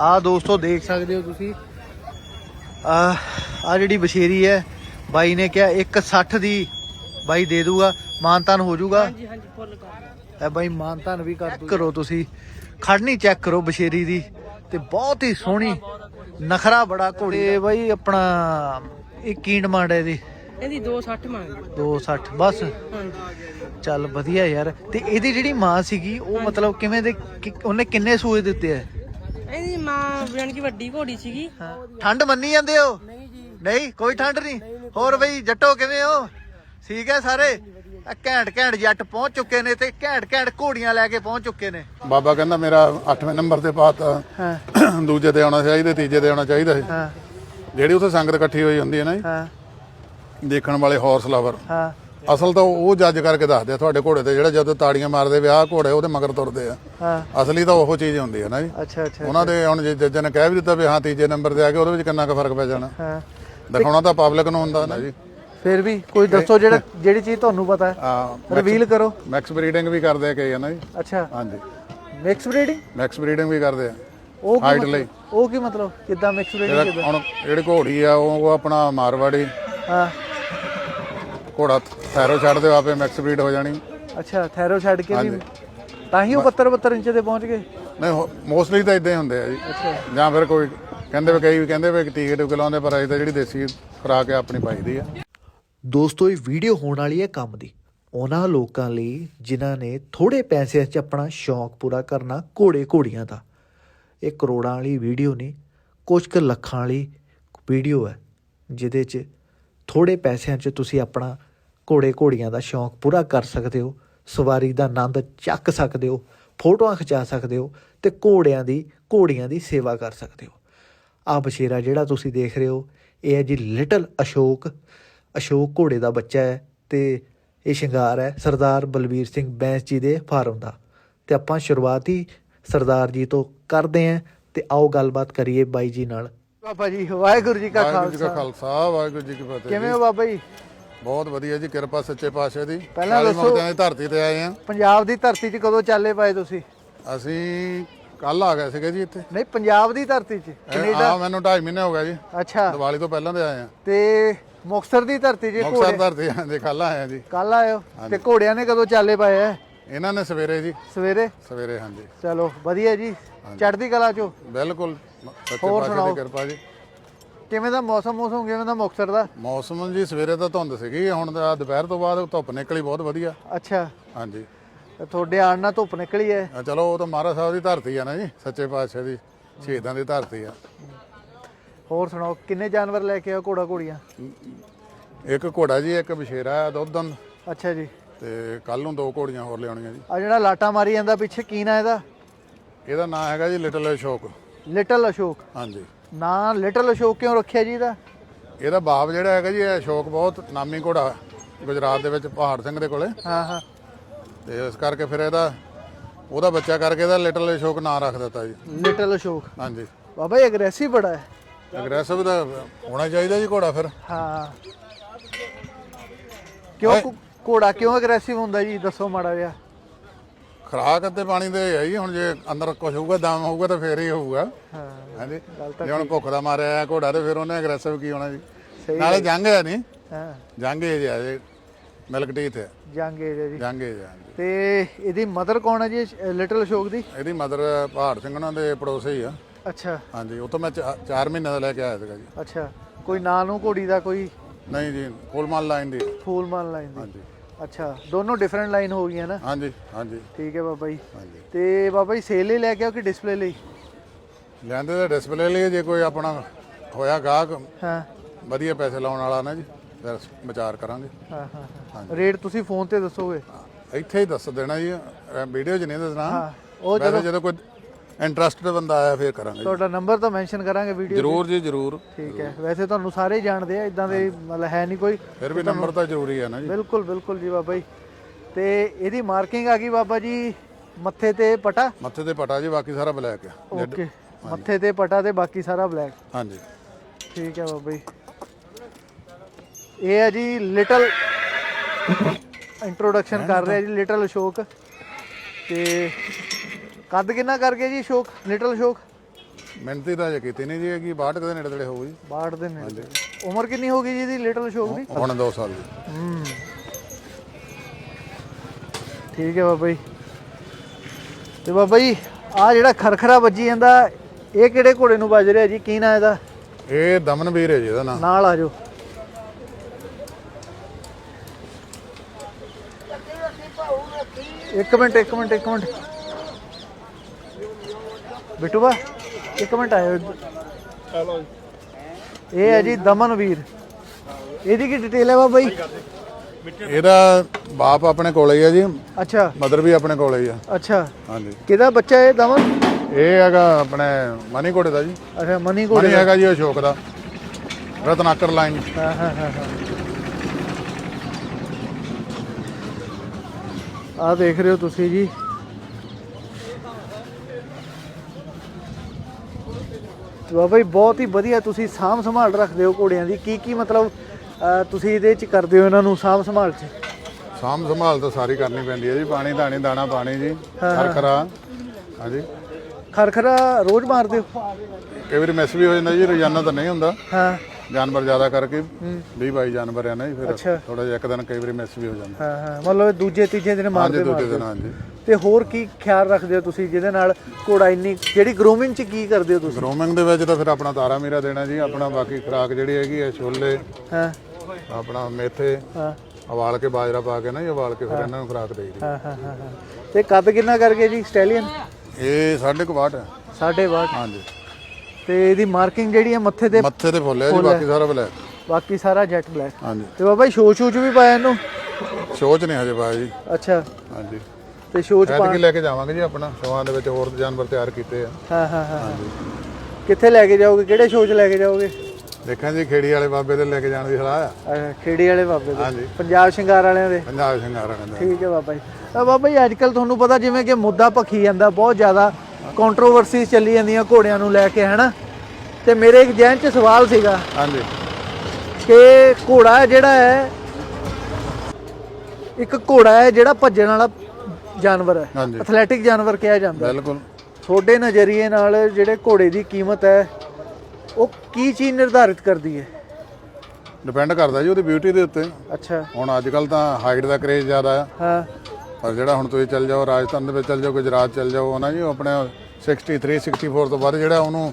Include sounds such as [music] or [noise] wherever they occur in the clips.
ਆ ਦੋਸਤੋ ਦੇਖ ਸਕਦੇ ਹੋ ਤੁਸੀਂ। ਆ ਆ ਜਿਹੜੀ ਬਸ਼ੇਰੀ ਹੈ ਬਾਈ ਨੇ ਕਿਹਾ 160 ਦੀ ਬਾਈ ਦੇ ਦੂਗਾ ਮਾਨਤਾਨ ਹੋ ਜਾਊਗਾ ਹਾਂਜੀ ਹਾਂਜੀ ਫੁੱਲ ਕਰ ਇਹ ਬਾਈ ਮਾਨਤਾਨ ਵੀ ਕਰ ਕਰੋ ਤੁਸੀਂ। ਖੜਨੀ ਚੈੱਕ ਕਰੋ ਬਸ਼ੇਰੀ ਦੀ ਤੇ ਬਹੁਤ ਹੀ ਸੋਹਣੀ ਨਖਰਾ ਬੜਾ ਘੋੜੀ ਤੇ ਬਾਈ ਆਪਣਾ ਇਹ ਕੀ ਡਿਮਾਂਡ ਹੈ ਇਹਦੀ? ਇਹਦੀ 260 ਮੰਗਦੇ 260 ਬਸ। ਚੱਲ ਵਧੀਆ ਯਾਰ। ਤੇ ਇਹਦੀ ਜਿਹੜੀ ਮਾਂ ਸੀਗੀ ਉਹ ਮਤਲਬ ਕਿਵੇਂ ਦੇ ਉਹਨੇ ਕਿੰਨੇ ਸੂਏ ਦਿੱਤੇ ਐ ਇਹਦੀ ਮਾਂ ਜਾਨ ਕੀ ਵੱਡੀ ਘੋੜੀ ਸੀਗੀ। ਠੰਡ ਮੰਨੀ ਜਾਂਦੇ ਹੋ? ਨਹੀਂ ਜੀ। ਨਹੀਂ ਕੋਈ ਠੰਡ ਨਹੀਂ? ਹੋਰ ਬਈ ਜੱਟੋ ਕਿਵੇਂ ਹੋ? ਠੀਕ ਹੈ ਸਾਰੇ? ਆ ਘੈਂਟ ਘੈਂਟ ਜੱਟ ਪਹੁੰਚ ਚੁੱਕੇ ਨੇ ਤੇ ਘੈਂਟ ਘੈਂਟ ਘੋੜੀਆਂ ਲੈ ਕੇ ਪਹੁੰਚ ਚੁੱਕੇ ਨੇ। ਬਾਬਾ ਕਹਿੰਦਾ ਮੇਰਾ 8ਵੇਂ ਨੰਬਰ ਤੇ ਪਾਤਾ। ਹਾਂ। [clears throat] ਦੂਜੇ ਤੇ ਆਉਣਾ ਚਾਹੀਦਾ ਤੀਜੇ ਤੇ ਆਉਣਾ ਚਾਹੀਦਾ ਸੀ। ਹਾਂ। ਜਿਹੜੀ ਉੱਥੇ ਸੰਗਤ ਇਕੱਠੀ ਹੋਈ ਹੁੰਦੀ ਹੈ ਨਾ ਜੀ, ਹਾਂ। ਦੇਖਣ ਵਾਲੇ ਹਾਰਸ ਲਵਰ ਹਾਂ। ਅਸਲ ਤਾਂ ਉਹ ਜੱਜ ਕਰਕੇ ਦੱਸਦੇ ਆ ਤੁਹਾਡੇ ਘੋੜੇ ਤੇ ਜਿਹੜਾ ਜਦੋਂ ਤਾੜੀਆਂ ਮਾਰਦੇ ਵਿਆਹ ਘੋੜੇ ਉਹਦੇ ਮਗਰ ਤੁਰਦੇ ਆ। ਹਾਂ। ਅਸਲੀ ਤਾਂ ਉਹ ਚੀਜ਼ ਹੁੰਦੀ ਹੈ ਨਾ ਜੀ। ਅੱਛਾ ਅੱਛਾ ਉਹਨਾਂ ਦੇ ਹੁਣ ਜੇ ਜੱਜ ਨੇ ਕਹਿ ਵੀ ਦਿੱਤਾ ਵੀ ਹਾਂ ਤੀਜੇ ਨੰਬਰ ਤੇ ਆ ਕੇ ਉਹਦੇ ਵਿੱਚ ਕਿੰਨਾ ਕੁ ਫ਼ਰਕ ਪੈ ਜਾਣਾ। ਹਾਂ। ਦਿਖਾਉਣਾ ਤਾਂ ਪਬਲਿਕ ਨੂੰ ਹੁੰਦਾ ਨਾ ਜੀ। ਫਿਰ ਵੀ ਕੋਈ ਦੱਸੋ ਜਿਹੜਾ ਜਿਹੜੀ ਚੀਜ਼ ਤੁਹਾਨੂੰ ਪਤਾ ਹੈ। ਆ ਰਿਵੀਲ ਕਰੋ। ਮੈਕਸ ਬਰੀਡਿੰਗ ਵੀ ਕਰਦੇ ਆ ਕਈ ਹੈ ਨਾ ਜੀ। ਅੱਛਾ। ਹਾਂਜੀ। ਮਿਕਸ ਬਰੀਡਿੰਗ ਮੈਕਸ ਬਰੀਡਿੰਗ ਵੀ ਕਰਦੇ ਆ। ਉਹ ਕੀ ਹਾਈਟ ਮਤਲਬ- ਲਈ। ਉਹ ਕੀ ਮਤਲਬ? ਕਿੱਦਾਂ ਮਿਕਸ ਬਰੀਡਿੰਗ ਕਿੱਦਾਂ? ਹੁਣ ਜਿਹੜੀ ਘੋੜੀ ਆ ਉਹ ਆਪਣਾ ਮਾਰਵਾੜੀ। ਹਾਂ। ਘੋੜਾ ਥੈਰੋ ਛੱਡ ਦਿਓ ਆਪੇ ਮੈਕਸ ਬਰੀਡ ਹੋ ਜਾਣੀ। ਅੱਛਾ ਥੈਰੋ ਛੱਡ ਕੇ ਵੀ ਤਾਂ ਹੀ ਉਹ 72 72 ਇੰਚ ਤੇ ਪਹੁੰਚ ਗਏ? ਨਹੀਂ ਮੋਸਟਲੀ ਤਾਂ ਇਦਾਂ ਹੀ ਹੁੰਦੇ ਆ ਜੀ। ਜਾਂ ਫਿਰ ਕੋਈ ਕਹਿੰਦੇ ਵੀ ਕਈ ਵੀ ਕਹਿੰਦੇ ਵੀ ਟੀਕੇ ਟੂਕੇ ਲਾਉਂਦੇ ਪਰ ਅਸੀਂ ਤਾਂ ਜਿਹੜੀ ਦੇਸੀ ਖੁਰਾਕ ਹੈ ਆਪਣੀ ਪਾਈ ਦੀ ਆ। ਦੋਸਤੋ ਇਹ ਵੀਡੀਓ ਹੋਣ ਵਾਲੀ ਹੈ ਕੰਮ ਦੀ। ਉਹਨਾਂ ਲੋਕਾਂ ਲਈ ਜਿਨ੍ਹਾਂ ਨੇ ਥੋੜੇ ਪੈਸਿਆਂ 'ਚ ਆਪਣਾ ਸ਼ੌਂਕ ਪੂਰਾ ਕਰਨਾ ਘੋੜੇ ਘੋੜੀਆਂ ਦਾ। ਇਹ ਕਰੋੜਾਂ ਵਾਲੀ ਵੀਡੀਓ ਨਹੀਂ ਕੁਝ ਕੁ ਲੱਖਾਂ ਵਾਲੀ ਵੀਡੀਓ ਹੈ ਜਿਹਦੇ 'ਚ ਥੋੜੇ ਪੈਸਿਆਂ 'ਚ ਤੁਸੀਂ ਆਪਣਾ ਘੋੜੇ ਘੋੜੀਆਂ ਦਾ ਸ਼ੌਂਕ ਪੂਰਾ ਕਰ ਸਕਦੇ ਹੋ ਸਵਾਰੀ ਦਾ ਆਨੰਦ ਚੱਕ ਸਕਦੇ ਹੋ ਫੋਟੋਆਂ ਖਿਚਾ ਸਕਦੇ ਹੋ ਤੇ ਘੋੜਿਆਂ ਦੀ ਘੋੜੀਆਂ ਦੀ ਸੇਵਾ ਕਰ ਸਕਦੇ ਹੋ। ਆ ਬਸ਼ੇਰਾ ਜਿਹੜਾ ਤੁਸੀਂ ਦੇਖ ਰਹੇ ਹੋ ਇਹ ਹੈ ਜੀ ਲਿਟਲ ਅਸ਼ੋਕ। ਅਸ਼ੋਕ ਘੋੜੇ ਦਾ ਬੱਚਾ ਹੈ ਤੇ ਇਹ ਸ਼ਿੰਗਾਰ ਹੈ ਸਰਦਾਰ ਬਲਵੀਰ ਸਿੰਘ ਬੈਂਸ ਜੀ ਦੇ ਫਾਰਮ ਦਾ। ਤੇ ਆਪਾਂ ਸ਼ੁਰੂਆਤ ਹੀ ਸਰਦਾਰ ਜੀ ਤੋਂ ਕਰਦੇ ਆਂ ਤੇ ਆਓ ਗੱਲਬਾਤ ਕਰੀਏ ਬਾਈ ਜੀ ਨਾਲ। ਬਾਬਾ ਜੀ ਵਾਹਿਗੁਰੂ ਜੀ ਕਾ ਖਾਲਸਾ। ਵਾਹਿਗੁਰੂ ਜੀ ਕੀ ਫਤਿਹ ਕਿਵੇਂ। ਹੋ ਬਾਬਾ ਜੀ? ਬਹੁਤ ਵਧੀਆ ਜੀ ਕਿਰਪਾ ਸੱਚੇ ਪਾਤਸ਼ਾਹ ਦੀ। ਪਹਿਲਾਂ ਦੱਸੋ- ਮੁਕਤਿਆਂ ਦੀ ਧਰਤੀ ਤੇ ਆਏ ਆ ਪੰਜਾਬ ਦੀ ਧਰਤੀ 'ਚ ਕਦੋਂ ਚੱਲੇ ਪਏ ਤੁਸੀਂ? ਅਸੀਂ ਕੱਲ ਆ ਗਏ ਸੀਗੇ ਜੀ ਇੱਥੇ। ਨਹੀਂ ਪੰਜਾਬ ਦੀ ਧਰਤੀ 'ਚ ਆ ਕੈਨੇਡਾ? ਮੈਨੂੰ 2.5 ਮਹੀਨੇ ਹੋ ਗਏ ਜੀ। ਅੱਛਾ। ਦੀਵਾਲੀ ਤੋਂ ਪਹਿਲਾਂ ਦੇ ਆਏ ਆ ਤੇ ਮੁਕਤਸਰ ਦੀ ਧਰਤੀ 'ਚ ਮੁਕਤਸਰ ਘੋੜੇ? ਧਰਤੀ ਆਂ ਦੇ ਕੱਲ ਆਏ ਆ ਜੀ। ਕੱਲ ਆਇਓ ਤੇ ਘੋੜਿਆਂ ਨੇ ਕਦੋਂ ਚੱਲੇ ਪਏ ਐ ਇਹਨਾਂ ਨੇ ਸਵੇਰੇ ਜੀ। ਸਵੇਰੇ? ਸਵੇਰੇ ਹਾਂਜੀ। ਚਲੋ ਵਧੀਆ ਜੀ। ਚੜ੍ਹਦੀ ਕਲਾ 'ਚੋਂ ਬਿਲਕੁਲ। ਸੱਚੇ ਪਾਤਸ਼ਾਹ। ਦੀ ਕਿਰਪਾ ਜੀ। ਕਿਵੇਂ ਦਾ ਮੌਸਮ ਮੌਸਮ ਕਿਵੇਂ ਦਾ ਮੁਕਤਸਰ ਦਾ? ਮੌਸਮ ਜੀ ਸਵੇਰੇ ਤਾਂ ਧੁੰਦ ਸੀਗੀ ਹੁਣ ਤਾਂ ਦੁਪਹਿਰ ਤੋਂ ਬਾਅਦ ਧੁੱਪ ਨਿਕਲੀ ਬਹੁਤ ਵਧੀਆ। ਅੱਛਾ। ਹਾਂਜੀ। ਤੁਹਾਡੇ ਆਣ ਨਾਲ ਧੁੱਪ ਨਿਕਲੀ ਹੈ? ਆ ਚਲੋ ਉਹ ਤਾਂ ਮਹਾਰਾਜ ਸਾਹਿਬ ਦੀ ਧਰਤੀ ਆ ਨਾ ਜੀ ਸੱਚੇ ਪਾਤਸ਼ਾਹ ਦੀ ਸ਼ਹੀਦਾਂ ਦੀ ਧਰਤੀ ਆ। ਹੋਰ ਸੁਣਾਓ ਕਿੰਨੇ ਜਾਨਵਰ ਲੈ ਕੇ ਆਏ ਘੋੜਾ ਘੋੜੀਆਂ? ਇੱਕ ਘੋੜਾ ਜੀ ਇੱਕ ਬਸ਼ੇਰਾ ਆ ਦੁੱਧਨ ਅੱਛਾ ਜੀ। ਤੇ ਕੱਲ ਨੂੰ ਦੋ ਘੋੜੀਆਂ ਹੋਰ ਲਿਆਉਣੀਆਂ ਜੀ। ਆ ਜਿਹੜਾ ਲਾਟਾ ਮਾਰੀ ਜਾਂਦਾ ਪਿੱਛੇ ਕੀ ਨਾਂ ਇਹਦਾ? ਇਹਦਾ ਨਾਮ ਹੈਗਾ ਜੀ ਲਿਟਲ ਅਸ਼ੋਕ। ਲਿਟਲ ਅਸ਼ੋਕ। ਹਾਂਜੀ। ਨਾਂ ਲਿਟਲ ਅਸ਼ੋਕ ਕਿਉਂ ਰੱਖਿਆ ਜੀ ਇਹਦਾ? ਇਹਦਾ ਬਾਪ ਜਿਹੜਾ ਹੈਗਾ ਜੀ ਇਹ ਅਸ਼ੋਕ ਬਹੁਤ ਨਾਮੀ ਘੋੜਾ ਗੁਜਰਾਤ ਦੇ ਵਿੱਚ ਪਹਾੜ ਸਿੰਘ ਦੇ ਕੋਲੇ। ਹਾਂ ਹਾਂ। ਤੇ ਇਸ ਕਰਕੇ ਫਿਰ ਇਹਦਾ ਉਹਦਾ ਬੱਚਾ ਕਰਕੇ ਇਹਦਾ ਲਿਟਲ ਅਸ਼ੋਕ ਨਾਂ ਰੱਖ ਦਿੱਤਾ ਜੀ। ਲਿਟਲ ਅਸ਼ੋਕ। ਹਾਂਜੀ। ਬਾਬਾ ਇਹ ਅਗਰੈਸਿਵ ਬੜਾ ਹੈ। ਐਗਰੈਸਿਵ ਦਾ ਹੋਣਾ ਚਾਹੀਦਾ ਜੀ ਘੋੜਾ ਫਿਰ। ਹਾਂ। ਕਿਉਂ ਘੋੜਾ ਕਿਉਂ ਅਗਰੈਸਿਵ ਹੁੰਦਾ ਜੀ? ਦੱਸੋ ਮਾੜਾ ਜਿਹਾ। ਖਰਾਕ ਅਤੇ ਪਾਣੀ ਦੇ ਹੈ ਹੁਣ ਜੇ ਅੰਦਰ ਕੁਝ ਹੋਊਗਾ ਦਮ ਹੋਊਗਾ ਤਾਂ ਫੇਰ ਹੀ ਹੋਊਗਾ। ਹਾਂ ਹਾਂਜੀ। ਜੇ ਹੁਣ ਭੁੱਖ ਦਾ ਮਾਰਿਆ ਆ ਘੋੜਾ ਤੇ ਫਿਰ ਉਹਨੇ ਐਗਰੈਸਿਵ ਕੀ ਹੋਣਾ ਜੀ? ਨਾਲੇ ਜੰਗ ਹੈ ਨਹੀਂ ਹਾਂ। ਜੰਗ ਏਜ ਹੈ ਜੀ ਮਿਲਕ ਟੀਥ ਹੈ। ਜੰਗ ਏਰੀਆ ਜੀ। ਜੰਗ ਏਜ ਹੈ ਜੀ। ਤੇ ਇਹਦੀ ਮਦਰ ਕੌਣ ਹੈ ਜੀ ਲਿਟਲ ਅਸ਼ੋਕ ਦੀ? ਇਹਦੀ ਮਦਰ ਪਹਾੜ ਸਿੰਘਾਂ ਦੇ ਪੜੋਸੇ ਹੀ ਆ। ਅੱਛਾ। ਹਾਂਜੀ ਉਹ ਤੋਂ ਮੈਂ 4 ਮਹੀਨੇ ਦਾ ਲੈ ਕੇ ਆਇਆ ਸੀਗਾ ਜੀ। ਅੱਛਾ। ਕੋਈ ਨਾਂ ਨੂੰ ਘੋੜੀ ਦਾ ਕੋਈ ਨਹੀਂ ਜੀ ਫੁੱਲਮਾਨ ਲਾਈਨ ਦੀ ਫੂਲਮਾਨ ਲਾਈਨ ਦੀ। ਹਾਂਜੀ। ਅੱਛਾ ਦੋਨੋਂ ਡਿਫਰੈਂਟ ਲਾਈਨ ਹੋ ਗਈਆਂ ਨਾ? ਹਾਂਜੀ ਹਾਂਜੀ। ਠੀਕ ਹੈ ਬਾਬਾ ਜੀ। ਹਾਂਜੀ। ਤੇ ਬਾਬਾ ਜੀ ਸੇਲ ਲਈ ਲੈ ਕੇ ਆਓ ਕਿ ਡਿਸਪਲੇ ਲਈ? ਲੈਂਦੇ ਦਾ ਡਿਸਪਲੇ ਲਈ ਜੇ ਕੋਈ ਆਪਣਾ ਹੋਇਆ ਗਾਹਕ ਹਾਂ। ਵਧੀਆ ਪੈਸੇ ਲਾਉਣ ਵਾਲਾ ਨਾ ਜੀ ਫਿਰ ਵਿਚਾਰ ਕਰਾਂਗੇ। ਹਾਂ ਹਾਂ ਹਾਂ। ਰੇਟ ਤੁਸੀਂ ਫੋਨ ਤੇ ਦੱਸੋਗੇ? ਇੱਥੇ ਹੀ ਦੱਸ ਦੇਣਾ ਜੀ ਵੀਡੀਓ 'ਚ ਨਹੀਂ ਦੱਸਣਾ। ਹਾਂ ਉਹ ਵੈਸੇ ਜਦੋਂ ਕੋਈ ਇੰਟਰਸਟਡ ਬੰਦਾ ਆਇਆ ਫਿਰ ਕਰਾਂਗੇ ਤੁਹਾਡਾ ਨੰਬਰ ਤਾਂ ਮੈਂਸ਼ਨ ਕਰਾਂਗੇ ਵੀਡੀਓ ਜਰੂਰ ਜੀ ਜਰੂਰ। ਠੀਕ ਹੈ। ਵੈਸੇ ਤੁਹਾਨੂੰ ਸਾਰੇ ਹੀ ਜਾਣਦੇ ਆ ਇਦਾਂ ਦੇ ਮਤਲਬ ਹੈ ਨਹੀਂ ਕੋਈ। ਫਿਰ ਵੀ ਨੰਬਰ ਤਾਂ ਜ਼ਰੂਰੀ ਹੈ ਨਾ ਜੀ। ਬਿਲਕੁਲ ਬਿਲਕੁਲ ਜੀ ਬਾਬਾ ਜੀ। ਤੇ ਇਹਦੀ ਮਾਰਕਿੰਗ ਆ ਗਈ ਬਾਬਾ ਜੀ ਮੱਥੇ ਤੇ ਪਟਾ। ਮੱਥੇ ਤੇ ਪਟਾ ਜੀ ਬਾਕੀ ਸਾਰਾ ਬਲੈਕ ਆ। ਓਕੇ ਮੱਥੇ ਤੇ ਪਟਾ ਤੇ ਬਾਕੀ ਸਾਰਾ ਬਲੈਕ ਹਾਂਜੀ। ਠੀਕ ਹੈ ਬਾਬਾ ਜੀ। ਇਹ ਹੈ ਜੀ ਲਿਟਲ ਇੰਟਰੋਡਕਸ਼ਨ ਕਰ ਰਿਹਾ ਜੀ ਲਿਟਲ ਅਸ਼ੋਕ। ਤੇ ਕੱਦ ਕਿੰਨਾ ਕਰਕੇ ਜੀ ਅਸ਼ੋਕ ਲਿਟਲ ਅਸ਼ੋਕ ਮਿਹਨਤੀ ਤਾਂ ਜੇ ਕੀਤੀ ਨਹੀਂ ਜੀ ਕਿ 62 ਦੇ ਨੇੜੇ ਤੇੜੇ ਹੋਊ ਜੀ। ਬਾੜ ਦੇ ਨੇੜੇ ਉਮਰ ਕਿੰਨੀ ਹੋ ਗਈ ਜੀ ਇਹਦੀ ਲਿਟਲ ਸ਼ੋਕ ਦੀ? ਹੁਣ 2 ਸਾਲ ਦੀ। ਹੂੰ। ਠੀਕ ਹੈ ਬਾਬਾ ਜੀ। ਤੇ ਬਾਬਾ ਜੀ ਆ ਜਿਹੜਾ ਖਰਖਰਾ ਵੱਜੀ ਜਾਂਦਾ ਇਹ ਕਿਹੜੇ ਘੋੜੇ ਨੂੰ ਵੱਜ ਰਿਹਾ ਜੀ? ਕੀ ਨਾਂ ਇਹਦਾ? ਇਹ ਦਮਨਵੀਰ ਹੈ ਜੀ ਇਹਦਾ ਨਾਮ ਨਾਲ ਆ ਜਾਓ। ਇੱਕ ਮਿੰਟ ਇੱਕ ਮਿੰਟ ਇੱਕ ਮਿੰਟ। ਬਿੱਟੂ ਬਾ ਇੱਕ ਮਿੰਟ ਆਇਓ ਇਹ ਹੈ ਜੀ ਦਮਨਵੀਰ। ਇਹਦੀ ਕੀ ਡਿਟੇਲ ਹੈ ਬਾਬਾ ਜੀ? ਇਹਦਾ ਬਾਪ ਆਪਣੇ ਕੋਲੇ ਹੀ ਆ ਜੀ। ਅੱਛਾ। ਮਦਰ ਵੀ ਆਪਣੇ ਕੋਲੇ ਹੀ ਆ। ਅੱਛਾ। ਹਾਂਜੀ। ਕਿਹਦਾ ਬੱਚਾ ਹੈ ਦਮਨ? ਇਹ ਹੈਗਾ ਆਪਣੇ ਮਨੀ ਘੋੜੇ ਦਾ ਜੀ। ਅੱਛਾ ਮਨੀ ਮਨੀ ਹੈਗਾ ਜੀ ਅਸ਼ੋਕ ਦਾ। ਰਤਨਾਕਰ ਲਾਈਨ। ਹਾਂ ਹਾਂ ਹਾਂ ਆ ਦੇਖ ਰਹੇ ਹੋ ਤੁਸੀਂ ਜੀ। ਬਾਬਾ ਜੀ ਬਹੁਤ ਹੀ ਵਧੀਆ ਤੁਸੀਂ ਸਾਂਭ ਸੰਭਾਲ ਰੱਖਦੇ ਹੋ ਘੋੜਿਆਂ ਦੀ। ਕੀ ਕੀ ਮਤਲਬ ਅਹ, ਤੁਸੀਂ ਇਹਦੇ ਚ ਕਰਦੇ ਹੋ ਇਹਨਾਂ ਨੂੰ ਸਾਂਭ ਸੰਭਾਲ ਚ? ਸਾਂਭ ਸੰਭਾਲ ਤਾਂ ਸਾਰੀ ਕਰਨੀ ਪੈਂਦੀ ਹੈ ਜੀ ਪਾਣੀ ਧਾਣੀ ਦਾਣਾ ਪਾਣੀ ਜੀ ਖਰਖਰਾ। ਹਾਂਜੀ। ਖਰਖਰਾ ਰੋਜ਼ ਮਾਰਦੇ ਹੋ? ਕਈ ਵਾਰੀ ਮਿਸ ਵੀ ਹੋ ਜਾਂਦਾ ਜੀ ਰੋਜ਼ਾਨਾ ਤਾਂ ਨਹੀਂ ਹੁੰਦਾ। ਹਾਂ। ਜਾਨਵਰ ਜ਼ਿਆਦਾ ਕਰਕੇ 20 22 ਜਾਨਵਰ ਆ ਨਾ ਜੀ ਅੱਛਾ। ਫਿਰ ਥੋੜਾ ਜਿਹਾ ਇੱਕ ਦਿਨ ਕਈ ਵਾਰੀ ਮਿਸ ਵੀ ਹੋ ਜਾਂਦਾ। ਹਾਂ ਹਾਂ। ਮਤਲਬ ਦੂਜੇ ਤੀਜੇ ਦਿਨ ਹਾਂਜੀ ਮਾਰਦੇ ਦੂਜੇ ਮਾਰਦੇ ਦਿਨ ਹਾਂਜੀ। ਤੇ ਹੋਰ ਕੀ ਖਿਆਲ ਰੱਖਦੇ ਹੋ ਤੁਸੀਂ ਜਿਹਦੇ ਨਾਲ ਘੋੜਾ ਇੰਨੀ ਜਿਹੜੀ ਗਰੂਮਿੰਗ ਚ ਕੀ ਕਰਦੇ ਹੋ ਤੁਸੀਂ? ਗਰੋਮਿੰਗ ਦੇ ਵਿੱਚ ਤਾਂ ਫਿਰ ਆਪਣਾ ਤਾਰਾ ਮੀਰਾ ਦੇਣਾ ਜੀ ਆਪਣਾ ਬਾਕੀ ਖੁਰਾਕ ਜਿਹੜੀ ਹੈਗੀ ਹੈ ਛੋਲੇ ਹਾਂ। ਆਪਣਾ ਮੇਥੇ ਹਾਂ। ਉਬਾਲ ਕੇ ਬਾਜਰਾ ਪਾ ਕੇ ਨਾ ਜੀ ਉਬਾਲ ਕੇ ਫਿਰ ਇਹਨਾਂ ਨੂੰ ਖੁਰਾਕ ਦੇਈਦੀ ਹਾਂ ਹਾਂ ਹਾਂ ਹਾਂ। ਤੇ ਕੱਦ ਕਿੰਨਾ ਕਰਕੇ ਜੀ ਸਟੈਲੀਅਨ ਇਹ ਸਾਢੇ ਕੁ ਵਾਟ ਹੈ। ਸਾਢੇ ਬਾਅਦ ਹਾਂਜੀ। ਤੇ ਇਹਦੀ ਮਾਰਕਿੰਗ ਜਿਹੜੀ ਹੈ ਮੱਥੇ ਤੇ ਮੱਥੇ ਤੇ ਫੁੱਲਿਆ ਜੀ ਬਾਕੀ ਸਾਰਾ ਬਲੈਕ ਬਾਕੀ ਸਾਰਾ ਜੈਟ ਬਲੈਕ ਹਾਂਜੀ। ਤੇ ਬਾਬਾ ਜੀ ਸ਼ੋ ਸ਼ੂ ਚ ਵੀ ਪਾਇਆ ਇਹਨੂੰ? ਸੋਚ ਨਹੀਂ ਹਜੇ ਪਾਇਆ ਜੀ। ਅੱਛਾ। ਹਾਂਜੀ। ਤੇ ਸ਼ੋ ਚ ਐਤਕੀ ਲੈ ਕੇ ਜਾਵਾਂਗੇ ਜੀ ਆਪਣਾ ਸ਼ੋਆਂ ਦੇ ਵਿੱਚ ਹੋਰ ਜਾਨਵਰ ਤਿਆਰ ਕੀਤੇ ਆ। ਹਾਂ ਹਾਂ ਹਾਂ ਹਾਂ। ਕਿੱਥੇ ਲੈ ਕੇ ਜਾਓਗੇ? ਕਿਹੜੇ ਸ਼ੋ ਚ ਲੈ ਕੇ ਜਾਓਗੇ? ਦੇਖਾਂ ਜੀ ਖੇੜੀ ਵਾਲੇ ਬਾਬੇ ਦੇ ਲੈ ਕੇ ਜਾਣ ਦੀ ਸਲਾਹ ਆ। ਖੇੜੀ ਵਾਲੇ ਬਾਬੇ ਦੇ। ਹਾਂਜੀ। ਪੰਜਾਬ ਸ਼ਿੰਗਾਰ ਵਾਲਿਆਂ ਦੇ? ਪੰਜਾਬ ਸ਼ਿੰਗਾਰਾਂ ਦਾ। ਠੀਕ ਹੈ ਬਾਬਾ ਜੀ। ਤਾਂ ਬਾਬਾ ਜੀ ਅੱਜ ਕੱਲ ਤੁਹਾਨੂੰ ਪਤਾ ਜਿਵੇਂ ਕਿ ਮੁੱਦਾ ਭਖੀ ਜਾਂਦਾ ਬਹੁਤ ਜ਼ਿਆਦਾ ਕੰਟਰੋਵਰਸੀ ਚੱਲੀ ਜਾਂਦੀਆਂ ਘੋੜਿਆਂ ਨੂੰ ਲੈ ਕੇ ਹੈਨਾ? ਤੇ ਮੇਰੇ ਇੱਕ ਜਹਿਨ 'ਚ ਸਵਾਲ ਸੀਗਾ ਹਾਂਜੀ। ਕਿ ਘੋੜਾ ਜਿਹੜਾ ਹੈ ਇੱਕ ਘੋੜਾ ਹੈ ਜਿਹੜਾ ਭੱਜਣ ਵਾਲਾ ਜਾਨਵਰ ਹੈ। ਹਾਂਜੀ। ਐਥਲੈਟਿਕ ਜਾਨਵਰ ਕਿਹਾ ਜਾਂਦਾ ਹੈ। ਬਿਲਕੁਲ। ਤੁਹਾਡੇ ਨਜ਼ਰੀਏ ਨਾਲ ਜਿਹੜੇ ਘੋੜੇ ਦੀ ਕੀਮਤ ਹੈ ਉਹ ਕੀ ਚੀਜ਼ ਨਿਰਧਾਰਿਤ ਕਰਦੀ ਹੈ? ਡਿਪੈਂਡ ਕਰਦਾ ਜੀ ਉਹਦੀ ਬਿਊਟੀ ਦੇ ਉੱਤੇ। ਅੱਛਾ। ਹੁਣ ਅੱਜ ਕੱਲ ਤਾਂ ਹਾਈਟ ਦਾ ਕਰੇਜ ਜ਼ਿਆਦਾ ਆ ਹਾਂ। ਪਰ ਜਿਹੜਾ ਹੁਣ ਤੁਸੀਂ ਚੱਲ ਜਾਓ ਰਾਜਸਥਾਨ ਦੇ ਵਿੱਚ ਚੱਲ ਜਾਓ ਗੁਜਰਾਤ ਚੱਲ ਜਾਓ ਉਹਨਾਂ ਜੀ ਉਹ ਆਪਣੇ 63 64 ਤੋਂ ਬਾਅਦ ਜਿਹੜਾ ਉਹਨੂੰ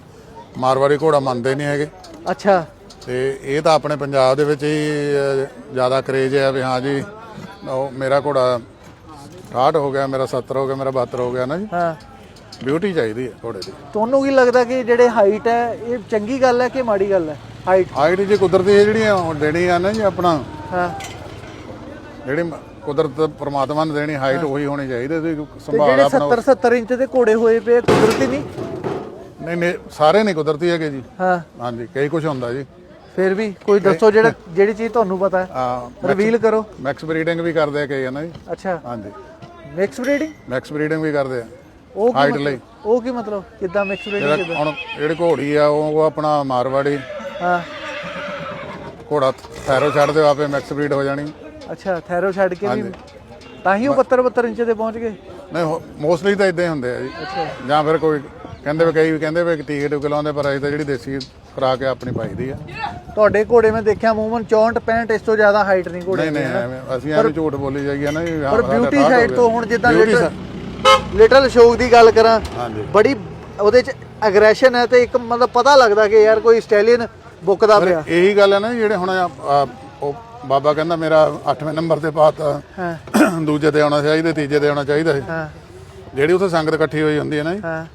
ਮਾਰਵਾੜੀ ਘੋੜਾ ਮੰਨਦੇ ਨਹੀਂ ਹੈਗੇ। ਅੱਛਾ। ਤੇ ਇਹ ਤਾਂ ਆਪਣੇ ਪੰਜਾਬ ਦੇ ਵਿੱਚ ਹੀ ਜ਼ਿਆਦਾ ਕਰੇਜ ਹੈ ਵੀ ਹਾਂ ਜੀ ਉਹ ਮੇਰਾ ਘੋੜਾ 68 ਹੋ ਗਿਆ ਮੇਰਾ 70 ਹੋ ਗਿਆ ਮੇਰਾ 72 ਹੋ ਗਿਆ ਨਾ ਜੀ। ਹਾਂ। ਬਿਊਟੀ ਚਾਹੀਦੀ ਹੈ ਘੋੜੇ ਦੀ। ਤੁਹਾਨੂੰ ਕੀ ਲੱਗਦਾ ਕਿ ਜਿਹੜੇ ਹਾਈਟ ਹੈ ਇਹ ਚੰਗੀ ਗੱਲ ਹੈ ਕਿ ਮਾੜੀ ਗੱਲ ਹੈ? ਹਾਈਟ ਹਾਈਟ ਜੀ ਕੁਦਰਤੀ ਇਹ ਜਿਹੜੀਆਂ ਉਹ ਦੇਣੀ ਆ ਨਾ ਜੀ ਆਪਣਾ ਹਾਂ। ਜਿਹੜੀ ਮ- ਕੁਦਰਤ ਪ੍ਰਮਾਤਮਾ ਨੇ ਦੇਣੀ ਹਾਈਟ ਉਹੀ ਹੋਣੀ ਚਾਹੀਦੀ ਤੁਸੀਂ ਤੇ ਸੰਭਾਲ ਜਿਹੜੇ ਆਪਣਾ 70 70 ਇੰਚ ਦੇ ਘੋੜੇ ਹੋਏ ਪਏ ਕੁਦਰਤੀ ਨਹੀਂ? ਨਹੀਂ ਨਹੀਂ ਸਾਰੇ ਨਹੀਂ ਕੁਦਰਤੀ ਹੈਗੇ ਜੀ। ਹਾਂ। ਹਾਂਜੀ ਕਈ ਕੁਝ ਹੁੰਦਾ ਜੀ। ਫਿਰ ਵੀ ਕੋਈ ਦੱਸੋ ਜਿਹੜਾ ਜਿਹੜੀ ਚੀਜ਼ ਤੁਹਾਨੂੰ ਪਤਾ ਹੈ ਆ ਰਿਵੀਲ ਕਰੋ। ਮੈਕਸ ਬਰੀਡਿੰਗ ਵੀ ਕਰਦੇ ਆ ਕਈ ਹੈ ਨਾ ਜੀ। ਅੱਛਾ। ਹਾਂਜੀ। ਮਿਕਸ ਬਰੀਡਿੰਗ ਮੈਕਸ ਬਰੀਡਿੰਗ ਵੀ ਕਰਦੇ ਆ। ਉਹ ਕੀ ਮਤਲਬ- ਲਈ। ਉਹ ਕੀ ਮਤਲਬ? ਕਿੱਦਾਂ ਮਿਕਸ ਬਰੀਡਿੰਗ ਜਿਹੜਾ ਹੁਣ ਜਿਹੜੀ ਘੋੜੀ ਆ ਉਹ ਆਪਣਾ ਮਾਰਵਾੜੀ। ਹਾਂ। ਘੋੜਾ ਥੈਰੋ ਛੱਡ ਦਿਓ ਆਪੇ ਮੈਕਸ ਬਰੀਡ ਹੋ ਜਾਣੀ। ਅੱਛਾ ਥੈਰੋ ਛੱਡ ਕੇ ਵੀ ਤਾਂ ਹੀ ਉਹ 72 72 ਇੰਚ ਤੇ ਪਹੁੰਚ ਗਏ? ਨਹੀਂ ਮੋਸਟਲੀ ਤਾਂ ਇਦਾਂ ਹੀ ਹੁੰਦੇ ਆ ਜੀ। ਜਾਂ ਫਿਰ ਕੋਈ ਕਹਿੰਦੇ ਵੀ ਕਈ ਵੀ ਕਹਿੰਦੇ ਵੀ ਟੀਕੇ ਟੂਕੇ ਲਾਉਂਦੇ ਪਰ ਅਸੀਂ ਤਾਂ ਜਿਹੜੀ ਦੇਸੀ ਖੁਰਾਕ ਆ ਆਪਣੀ ਪਾਈਦੀ ਆ। ਤੁਹਾਡੇ ਘੋੜੇ ਮੈਂ ਦੇਖਿਆ ਮੂਮਨ 64 65 ਇਸ ਤੋਂ ਜ਼ਿਆਦਾ ਹਾਈਟ ਨਹੀਂ ਘੋੜੇ ਨਹੀਂ ਨਹੀਂ ਐਵੇਂ ਅਸੀਂ ਐਵੇਂ ਝੂਠ ਬੋਲੀ ਜਾਈਏ ਨਾ ਜੀ ਪਰ ਸਾਡਾ ਬਿਊਟੀ ਹੋ ਸਾਈਡ। ਤੋਂ ਹੁਣ ਜਿੱਦਾਂ Beauty ਲਿਟਲ ਲਿਟਲ ਸ਼ੋਕ ਦੀ ਗੱਲ ਕਰਾਂ ਹਾਂਜੀ। ਬੜੀ ਉਹਦੇ ਚ ਐਗਰੈਸ਼ਨ ਹੈ ਤੇ ਇੱਕ ਮਤਲਬ ਪਤਾ ਲੱਗਦਾ ਕਿ ਯਾਰ ਕੋਈ ਸਟੈਲੀਅਨ ਬੁੱਕਦਾ ਪਿਆ। ਇਹੀ ਗੱਲ ਹੈ ਨਾ ਜਿਹੜੇ ਹੁਣ ਆ- ਆ ਉਹ ਬਾਬਾ ਕਹਿੰਦਾ ਮੇਰਾ 8ਵੇਂ ਨੰਬਰ ਤੇ ਪਾਤਾ ਹਾਂ। ਦੂਜੇ ਤੇ ਆਉਣਾ ਚਾਹੀਦਾ ਤੀਜੇ ਤੇ ਆਉਣਾ ਚਾਹੀਦਾ ਸੀ। ਹਾਂ। ਜਿਹੜੀ ਉੱਥੇ ਸੰਗਤ ਇਕੱਠੀ ਹੋਈ ਹੁੰਦੀ ਹੈ ਨਾ ਜੀ, ਹਾਂ।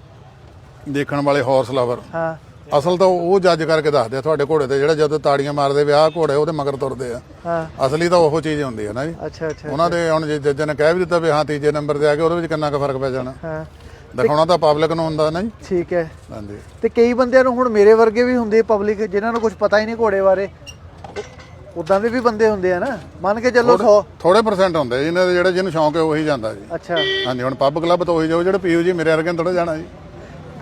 ਦੇਖਣ ਵਾਲੇ ਹਾਰਸ ਲਵਰ ਹਾਂ। ਅਸਲ ਤਾਂ ਉਹ ਜੱਜ ਕਰਕੇ ਦੱਸਦੇ ਆ ਤੁਹਾਡੇ ਘੋੜੇ ਤੇ ਜਿਹੜਾ ਜਦੋਂ ਤਾੜੀਆਂ ਮਾਰਦੇ ਵਿਆਹ ਘੋੜੇ ਉਹਦੇ ਮਗਰ ਤੁਰਦੇ ਆ। ਹਾਂ। ਅਸਲੀ ਤਾਂ ਉਹ ਚੀਜ਼ ਹੁੰਦੀ ਹੈ ਨਾ ਜੀ। ਅੱਛਾ ਅੱਛਾ ਉਹਨਾਂ ਦੇ ਹੁਣ ਜੇ ਜੱਜ ਨੇ ਕਹਿ ਵੀ ਦਿੱਤਾ ਵੀ ਹਾਂ ਤੀਜੇ ਨੰਬਰ ਤੇ ਆ ਕੇ ਉਹਦੇ ਵਿੱਚ ਕਿੰਨਾ ਕੁ ਫ਼ਰਕ ਪੈ ਜਾਣਾ। ਹਾਂ। ਦਿਖਾਉਣਾ ਤਾਂ ਪਬਲਿਕ ਨੂੰ ਹੁੰਦਾ ਨਾ ਜੀ। ਠੀਕ ਹੈ। ਹਾਂਜੀ। ਤੇ ਕਈ ਬੰਦਿਆਂ ਨੂੰ ਹੁਣ ਮੇਰੇ ਵਰਗੇ ਵੀ ਹੁੰਦੇ ਪਬਲਿਕ ਜਿਨ੍ਹਾਂ ਨੂੰ ਕੁਝ ਪਤਾ ਹੀ ਨਹੀਂ ਘੋੜੇ ਬਾਰੇ। ਉਦਾਂ ਦੇ ਵੀ ਬੰਦੇ ਹੁੰਦੇ ਆ ਨਾ। ਮੰਨ ਕੇ ਚੱਲੋ 100 ਥੋੜੇ ਪਰਸੈਂਟ ਹੁੰਦੇ ਜੀ ਇਹਨਾਂ ਦੇ ਜਿਹੜੇ ਜਿਹਨੂੰ ਸ਼ੌਂਕ ਹੈ ਉਹੀ ਜਾਂਦਾ ਜੀ। ਅੱਛਾ। ਹਾਂਜੀ ਹੁਣ ਪੱਬ ਕਲੱਬ ਤੋਂ ਉਹੀ ਜਾਓ ਜਿਹੜੇ ਪੀਓ ਜੀ ਮੇਰੇ ਵਰਗੇ ਥੋੜਾ ਜਾਣਾ ਜੀ।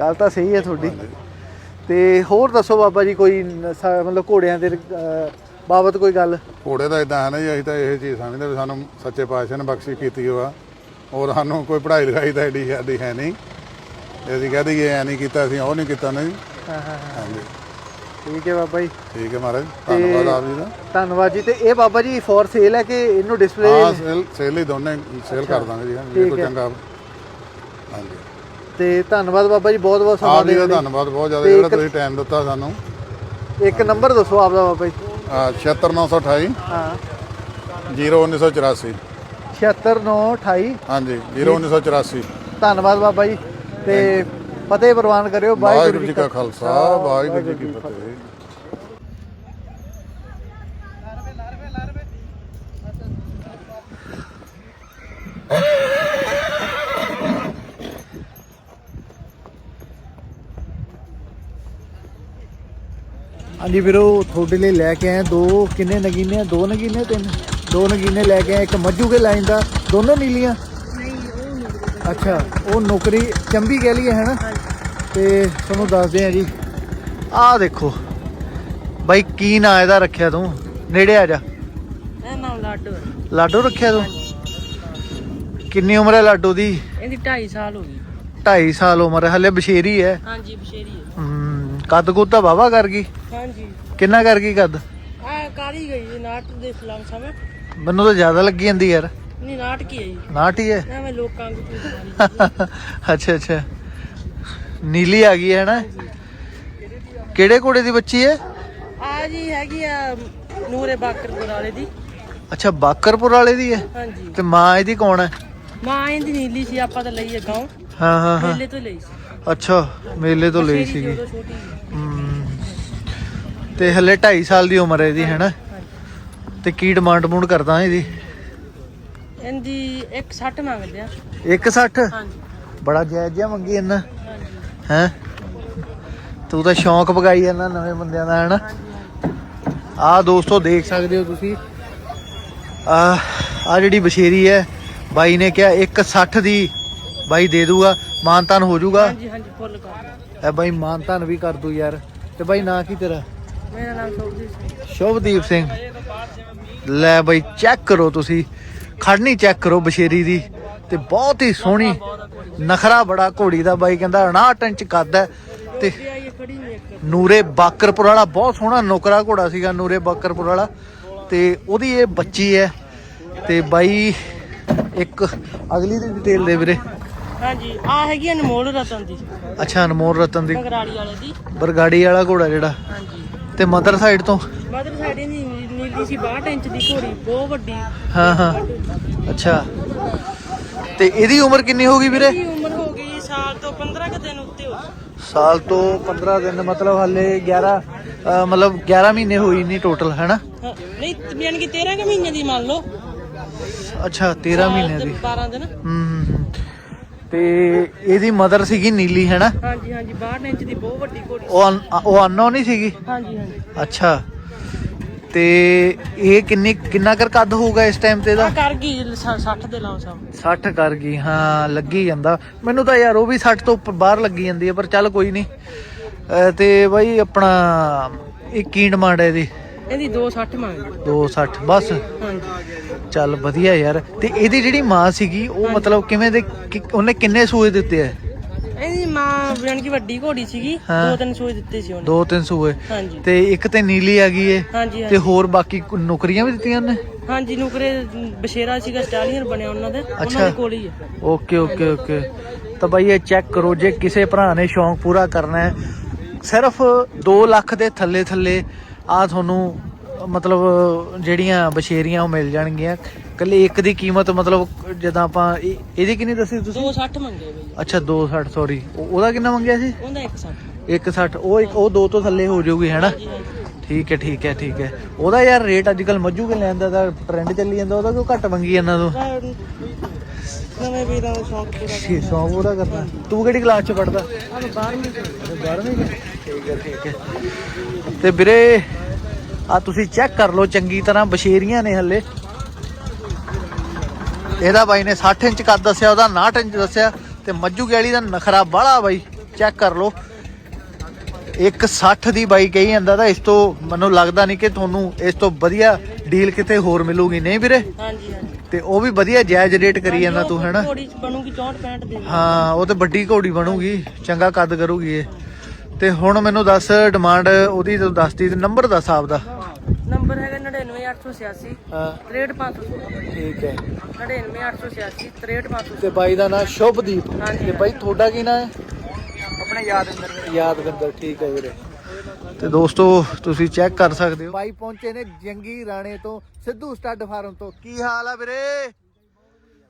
ਗੱਲ ਤਾਂ ਸਹੀ ਹੈ ਤੁਹਾਡੀ। ਤੇ ਹੋਰ ਦੱਸੋ ਬਾਬਾ ਜੀ ਕੋਈ ਮਤਲਬ ਘੋੜਿਆਂ ਦੇ ਅਹ, ਬਾਬਤ ਕੋਈ ਗੱਲ? ਘੋੜੇ ਦਾ ਇਦਾਂ ਹੈ ਨਾ ਜੀ ਅਸੀਂ ਤਾਂ ਇਹ ਚੀਜ਼ ਸਮਝਦੇ ਵੀ ਸਾਨੂੰ ਸੱਚੇ ਪਾਤਸ਼ਾਹ ਨੇ ਬਖਸ਼ਿਸ਼ ਕੀਤੀ ਹੋਆ। ਔਰ ਸਾਨੂੰ ਕੋਈ ਪੜ੍ਹਾਈ ਲਿਖਾਈ ਤਾਂ ਐਡੀ ਸਾਡੀ ਹੈ ਨਹੀਂ। ਇਹ ਅਸੀਂ ਕਹਿ ਦਈਏ ਐ ਨਹੀਂ ਕੀਤਾ ਅਸੀਂ ਉਹ ਨਹੀਂ ਕੀਤਾ ਨਹੀਂ ਹਾਂ ਹਾਂ ਹਾਂਜੀ। ਠੀਕ ਹੈ ਬਾਬਾ ਜੀ। ਠੀਕ ਹੈ ਮਹਾਰਾਜ ਧੰਨਵਾਦ ਆਪ ਜੀ ਦਾ। ਧੰਨਵਾਦ ਜੀ। ਤੇ ਇਹ ਬਾਬਾ ਜੀ ਫੋਰ ਸੇਲ ਹੈ ਕਿ ਇਹਨੂੰ ਡਿਸਪਲੇ ਹਾਂ ਸੇਲ ਸੇਲ ਹੀ ਦੋਨੇ ਸੇਲ ਕਰ ਦਾਂਗੇ ਜੀ ਹਾਂ, ਜੇ ਕੋਈ ਹੈ। ਚੰਗਾ ਤੇ ਧੰਨਵਾਦ ਬਾਬਾ ਜੀ ਬਹੁਤ ਬਹੁਤ ਸਮਾਂ ਆਪ ਜੀ ਦੇਣ ਦਾ ਲਈ। ਧੰਨਵਾਦ ਬਹੁਤ ਜ਼ਿਆਦਾ ਜਿਹੜਾ ਤੁਸੀਂ ਟਾਈਮ ਦਿੱਤਾ ਸਾਨੂੰ। ਇੱਕ ਨੰਬਰ ਦੱਸੋ ਆਪਦਾ ਬਾਬਾ ਜੀ। 76928 ਹਾਂ। 01984 76928 ਹਾਂਜੀ 01984 ਧੰਨਵਾਦ ਬਾਬਾ ਜੀ ਤੇ ਫਤਿਹ ਪ੍ਰਵਾਨ ਕਰਿਓ ਵਾਹਿਗੁਰੂ ਜੀ ਕਾ ਖਾਲਸਾ ਵਾਹਿਗੁਰੂ ਜੀ ਕੀ ਫਤਿਹ। ਹਾਂਜੀ ਵੀਰੋ ਤੁਹਾਡੇ ਲਈ ਲੈ ਕੇ ਆਏ ਦੋ ਕਿੰਨੇ ਨਗੀਨੇ ਆ? ਦੋ ਨਗੀਨੇ ਤਿੰਨ? ਦੋ ਨਗੀਨੇ ਲੈ ਕੇ ਆਏ ਇੱਕ ਮੱਜੂ ਕੇ ਲਾਈਨ ਦਾ। ਦੋਨੋਂ ਨੀਲੀਆਂ? ਅੱਛਾ ਉਹ ਨੌਕਰੀ ਚੰਬੀ ਕਹਿ ਹੈ ਨਾ ਤੇ ਤੁਹਾਨੂੰ ਦੱਸਦੇ ਆ ਜੀ ਆਹ ਦੇਖੋ। ਬਾਈ ਕੀ ਨਾਂ ਇਹਦਾ ਰੱਖਿਆ ਤੂੰ? ਨੇੜੇ ਆ ਜਾ। ਲਾਡੋ ਲਾਡੋ ਰੱਖਿਆ ਤੂੰ? ਕਿੰਨੀ ਉਮਰ ਹੈ ਲਾਡੋ ਦੀ? ਇਹਦੀ 2.5 ਸਾਲ ਹੋ ਗਈ। 2.5 ਸਾਲ ਉਮਰ ਹੈ ਹਲੇ ਬਸ਼ੇਰੀ ਹੈ। ਹਾਂਜੀ ਬਸ਼ੇਰੀ ਹੈ। ਕੱਦ ਕੁੱਦ ਤਾਂ ਵਾਵਾ ਕਰ ਗਈ? ਹਾਂਜੀ। ਕਿੰਨਾ ਕਰ ਗਈ ਕੱਦ? ਆ ਕਾਲੀ ਗਈ ਜੀ ਨਾਟ ਦੇ ਫਲਾਮ ਸਮੇਂ। ਮੈਨੂੰ ਤਾਂ ਜ਼ਿਆਦਾ ਲੱਗੀ ਜਾਂਦੀ ਯਾਰ। ਨਹੀਂ ਨਾਟ ਕੀ ਹੈ ਜੀ? ਨਾਟ ਹੀ ਹੈ? ਐਵੇਂ ਲੋਕਾਂ ਨੂੰ [laughs] ਅੱਛਾ ਅੱਛਾ। ਨੀਲੀ ਆ ਗਈ ਹੈ ਨਾ ਕਿਹੜੇ ਘੋੜੇ ਦੀ ਬੱਚੀ ਹੈ? ਆ ਜੀ ਹੈਗੀ ਆ ਨੂਰੇ ਬਾਕਰਪੁਰ ਵਾਲੇ ਦੀ। ਅੱਛਾ ਬਾਕਰਪੁਰ ਵਾਲੇ ਦੀ ਹੈ? ਹਾਂਜੀ। ਤੇ ਮਾਂ ਇਹਦੀ ਕੌਣ ਹੈ? ਮਾਂ ਇਹਦੀ ਨੀਲੀ ਸੀ ਆਪਾਂ ਤਾਂ ਲਈ ਹੈ ਗਾਉਂ। ਹਾਂ ਹਾਂ ਹਾਂ। ਮੇਲੇ ਤੋਂ ਲਈ ਸੀ। ਅੱਛਾ ਮੇਲੇ ਤੋਂ ਲਈ ਬਸ਼ੇਰੀ ਸੀਗੀ। ਉਦੋਂ ਛੋਟੀ ਸੀ। ਤੇ ਹਲੇ 2.5 ਸਾਲ ਦੀ ਉਮਰ ਹੈ ਇਹਦੀ ਹੈ ਨਾ ਹਾਂਜੀ। ਤੇ ਕੀ ਡਿਮਾਂਡ ਮੂਡ ਕਰਦਾ ਇਹਦੀ? ਇਹਦੀ 160 ਮੰਗਦੇ ਆ। 160 ਹਾਂਜੀ। ਬੜਾ ਜਾਇਜ਼ ਜਿਹਾ ਮੰਗੀ ਇਹਨਾਂ। ਹੈ? ਤੂੰ ਤਾਂ ਸ਼ੌਂਕ ਪਗਾਈ ਜਾਂਦਾ ਨਵੇਂ ਬੰਦਿਆਂ ਦਾ ਹੈਨਾ? ਆਹ ਦੋਸਤੋ ਦੇਖ ਸਕਦੇ ਹੋ ਤੁਸੀਂ। ਆ ਆ ਜਿਹੜੀ ਬਸ਼ੇਰੀ ਹੈ ਬਾਈ ਨੇ ਕਿਹਾ 160 ਦੀ ਬਾਈ ਦੇ ਦੂਗਾ ਮਾਨਤਾਨ ਹੋ ਜਾਊਗਾ ਹਾਂਜੀ ਹਾਂਜੀ ਫੁੱਲ ਕਰ। ਐ ਬਾਈ ਮਾਨਤਾਨ ਵੀ ਕਰ ਦੂ ਯਾਰ। ਤੇ ਬਾਈ ਨਾਂ ਕੀ ਤੇਰਾ? ਮੇਰਾ ਨਾਮ ਸੋਭਜੀਤ ਸਿੰਘ। ਸ਼ੁਭਦੀਪ ਸਿੰਘ। ਲੈ ਬਾਈ ਚੈੱਕ ਕਰੋ ਤੁਸੀਂ। ਖੜਨੀ ਚੈੱਕ ਕਰੋ ਬਸ਼ੇਰੀ ਦੀ। ਤੇ ਬਹੁਤ ਹੀ ਸੋਹਣੀ ਨਖਰਾ ਬੜਾ ਘੋੜੀ ਦਾ ਬਾਈ ਕਹਿੰਦਾ 59 ਇੰਚ ਕੱਦ ਹੈ। ਤੇ ਨੂਰੇ ਬਾਕਰਪੁਰ ਵਾਲਾ ਬਹੁਤ ਸੋਹਣਾ ਨੌਕਰਾ ਘੋੜਾ ਸੀਗਾ ਨੂਰੇ ਬਾਕਰਪੁਰ ਵਾਲਾ। ਤੇ ਉਹਦੀ ਇਹ ਬੱਚੀ ਹੈ। ਤੇ ਬਾਈ ਇੱਕ ਅਗਲੀ ਦੀ ਡਿਟੇਲ ਦੇ ਵੀਰੇ। ਹਾਂਜੀ ਆ ਹੈਗੀ ਅਨਮੋਲ ਰਤਨ ਦੀ। ਅੱਛਾ ਅਨਮੋਲ ਰਤਨ ਦੀ। ਨਗਰਾਲੀ ਵਾਲੇ ਦੀ। ਬਰਗਾੜੀ ਵਾਲਾ ਘੋੜਾ ਜਿਹੜਾ। ਹਾਂਜੀ। ਤੇ ਮਦਰ ਸਾਈਡ ਤੋਂ? ਮਦਰ ਸਾਡੀ ਦੀ ਨੀਲੀ ਸੀ 62 ਇੰਚ ਦੀ ਘੋੜੀ ਬਹੁਤ ਵੱਡੀ। ਹਾਂ ਹਾਂ। ਅੱਛਾ। ਤੇ ਇਹਦੀ ਉਮਰ ਕਿੰਨੀ ਹੋ ਗਈ ਵੀਰੇ? ਇਹਦੀ ਉਮਰ ਹੋ ਗਈ ਸਾਲ ਤੋਂ 15 ਕੁ ਦਿਨ ਉੱਤੇ ਹੋ। ਸਾਲ ਤੋਂ 15 ਦਿਨ ਮਤਲਬ ਹਾਲੇ 11 ਅ, ਮਤਲਬ 11 ਮਹੀਨੇ ਹੋਈ ਨਹੀਂ ਟੋਟਲ ਹੈਨਾ? ਹਾਂ, ਨਹੀਂ ਯਾਨੀ ਕਿ 13 ਕੁ ਮਹੀਨੇ ਦੀ ਮੰਨ ਲਓ। ਅੱਛਾ 13 ਮਹੀਨੇ ਦੀ। 12 ਦਿਨ। ਹੂੰ। ਤੇ ਇਹਦੀ ਮਦਰ ਸੀਗੀ ਨੀਲੀ ਹੈਨਾ? ਹਾਂਜੀ ਹਾਂਜੀ 62 ਇੰਚ ਦੀ ਬਹੁਤ ਵੱਡੀ ਘੋੜੀ ਉਹ ਅਨ- ਉਹ ਅਨੋ ਨਹੀਂ ਸੀਗੀ? ਹਾਂਜੀ ਹਾਂਜੀ। ਅੱਛਾ। ਤੇ ਇਹ ਕਿੰਨੀ ਕਿੰਨਾ ਕਰ ਕੱਦ ਹੋਊਗਾ ਇਸ ਟਾਈਮ ਤੇ ਆ ਇਹਦਾ ਕਰ ਗਈ 60 ਦੇ ਲਾਓ ਸਭ। 60 ਕਰ ਗਈ ਹਾਂ ਲੱਗੀ ਜਾਂਦਾ। ਮੈਨੂੰ ਤਾਂ ਯਾਰ ਉਹ ਵੀ 60 ਤੋਂ ਉੱਪਰ ਬਾਹਰ ਲੱਗੀ ਜਾਂਦੀ ਹੈ ਪਰ ਚੱਲ ਕੋਈ ਨਹੀਂ। ਅਹ ਤੇ ਬਾਈ ਆਪਣਾ ਇਹ ਕੀ ਡਿਮਾਂਡ ਹੈ ਇਹਦੀ? ਇਹਦੀ 260 ਮੰਗਦੇ। 260 ਬਸ। ਹਾਂਜੀ। ਚੱਲ ਵਧੀਆ ਯਾਰ। ਤੇ ਇਹਦੀ ਜਿਹੜੀ ਮਾਂ ਸੀਗੀ ਉਹ ਮਤਲਬ ਕਿਵੇਂ ਦੇ ਕਿ- ਉਹਨੇ ਕਿੰਨੇ ਸੂਏ ਦਿੱਤੇ ਐ ਇਹਦੀ ਮਾਂ ਯਾਨੀ ਕਿ ਵੱਡੀ ਘੋੜੀ ਸੀਗੀ ਹਾਂ। ਦੋ ਤਿੰਨ ਸੂਏ ਦਿੱਤੇ ਸੀ ਉਹਨੇ। ਦੋ ਤਿੰਨ ਸੂਏ। ਹਾਂਜੀ। ਤੇ ਇੱਕ ਤੇ ਨੀਲੀ ਆ ਗਈ ਏ ਹਾਂਜੀ ਤੇ ਹਾਂਜੀ। ਹੋਰ ਬਾਕੀ ਕੋ- ਨੌਕਰੀਆਂ ਵੀ ਦਿੱਤੀਆਂ ਨੇ ਹਾਂਜੀ ਨੁਕਰੇ ਬਸ਼ੇਰਾ ਸੀਗਾ ਸਟਾਲੀਅਨ ਬਣਿਆ ਉਹਨਾਂ ਦੇ ਅੱਛਾ। ਉਹਨਾਂ ਦੇ ਕੋਲ ਹੀ ਹੈ ਓਕੇ ਓਕੇ ਓਕੇ। ਤਾਂ ਬਾਈ ਇਹ ਚੈੱਕ ਕਰੋ ਜੇ ਕਿਸੇ ਭਰਾ ਨੇ ਸ਼ੌਂਕ ਪੂਰਾ ਕਰਨਾ ਹੈ ਸਿਰਫ 2 ਲੱਖ ਦੇ ਥੱਲੇ ਥੱਲੇ ਆ ਤੁਹਾਨੂੰ ਮਤਲਬ ਜਿਹੜੀਆਂ ਬਸ਼ੇਰੀਆਂ ਉਹ ਮਿਲ ਜਾਣਗੀਆਂ। ਕੱਲੇ ਇੱਕ ਦੀ ਕੀਮਤ ਮਤਲਬ ਜਦੋਂ ਆਪਾਂ ਇਹ- ਇਹਦੀ ਕਿੰਨੀ ਦੱਸੀ ਤੁਸੀਂ? 260 ਮੰਗੇ ਬਈ। ਅੱਛਾ 260 ਸੌਰੀ ਉਹਦਾ ਕਿੰਨਾ ਮੰਗਿਆ ਸੀ? ਉਹਦਾ 160 160 ਉਹ ਇੱਕ ਉਹ ਦੋ ਤੋਂ ਥੱਲੇ ਹੋ ਜਾਊਗੀ ਹੈਨਾ? ਹਾਂਜੀ ਹਾਂਜੀ। ਠੀਕ ਹੈ ਠੀਕ ਹੈ ਠੀਕ ਹੈ। ਉਹਦਾ ਯਾਰ ਰੇਟ ਅੱਜ ਕੱਲ ਮੱਜੂ ਕੇ ਲੈਂਦਾ? ਦਾ ਟ੍ਰੈਂਡ ਚੱਲੀ ਜਾਂਦਾ ਉਹਦਾ ਕਿਉਂ ਘੱਟ ਮੰਗੀ ਇਹਨਾਂ ਤੋਂ? ਤਾਂ ਨਵੇਂ ਵੀਰਾਂ ਦਾ ਸ਼ੌਂਕ ਪੂਰਾ ਕੀ ਸੌ ਉਹਦਾ ਕਰਦਾ ਤੂੰ ਕਿਹੜੀ ਕਲਾਸ ਚ ਪੜਦਾ ਆ 12ਵੀਂ ਚ। 12ਵੀਂ ਠੀਕ ਹੈ ਠੀਕ ਹੈ। ਤੇ ਵੀਰੇ ਆ ਤੁਸੀਂ ਚੈੱਕ ਕਰ ਲਓ ਚੰਗੀ ਤਰ੍ਹਾਂ ਬਸ਼ੇਰੀਆਂ ਨੇ ਹੱਲੇ। ਇਹਦਾ ਬਾਈ ਨੇ 60 ਇੰਚ ਕੱਦ ਦੱਸਿਆ ਉਹਦਾ 59 ਇੰਚ ਦੱਸਿਆ ਤੇ ਮੱਜੂ ਗੈਲੀ ਦਾ ਨਖਰਾ ਬਾਹਲਾ ਬਾਈ ਚੈੱਕ ਕਰ ਲਓ। ਇੱਕ 60 ਦੀ ਬਾਈ ਕਹੀ ਜਾਂਦਾ ਤਾਂ ਇਸ ਤੋਂ ਮੈਨੂੰ ਲੱਗਦਾ ਨਹੀਂ ਕਿ ਤੁਹਾਨੂੰ ਇਸ ਤੋਂ ਵਧੀਆ ਡੀਲ ਕਿਤੇ ਹੋਰ ਮਿਲੂਗੀ ਨਹੀਂ ਵੀਰੇ? ਹਾਂਜੀ ਹਾਂਜੀ। ਤੇ ਉਹ ਵੀ ਵਧੀਆ ਜਾਇਜ਼ ਰੇਟ ਕਰੀ ਜਾਂਦਾ ਤੂੰ ਹੈਨਾ? ਘੋੜੀ ਚ ਬਣੂਗੀ 64 65 ਦੇ। ਹਾਂ ਉਹ ਤੇ ਵੱਡੀ ਘੋੜੀ ਬਣੂਗੀ ਚੰਗਾ ਕੱਦ ਕਰੂਗੀ ਇਹ। ਤੇ ਹੁਣ ਮੈਨੂੰ ਦੱਸ ਡਿਮਾਂਡ ਉਹਦੀ ਤੂੰ ਦੱਸਦੀ ਤੇ ਨੰਬਰ ਦੱਸ ਆਪਦਾ। ਨੰਬਰ ਹੈਗਾ 99886 ਹਾਂ। 63516 ਠੀਕ ਹੈ। 99886 63516 ਤੇ ਬਾਈ ਦਾ ਨਾਮ ਸ਼ੁਭਦੀਪ। ਹਾਂਜੀ। ਤੇ ਬਾਈ ਤੁਹਾਡਾ ਕੀ ਨਾਮ ਹੈ? ਆਪਣੇ ਯਾਦ ਅੰਦਰ ਯਾਦਵਿੰਦਰ ਠੀਕ ਹੈ ਵੀਰੇ। ਤੇ ਦੋਸਤੋ ਤੁਸੀਂ ਚੈੱਕ ਕਰ ਸਕਦੇ ਹੋ। ਬਾਈ ਪਹੁੰਚੇ ਨੇ ਜੰਗੀ ਰਾਣੇ ਤੋਂ ਸਿੱਧੂ ਸਟੱਡ ਫਾਰਮ ਤੋਂ। ਕੀ ਹਾਲ ਆ ਵੀਰੇ?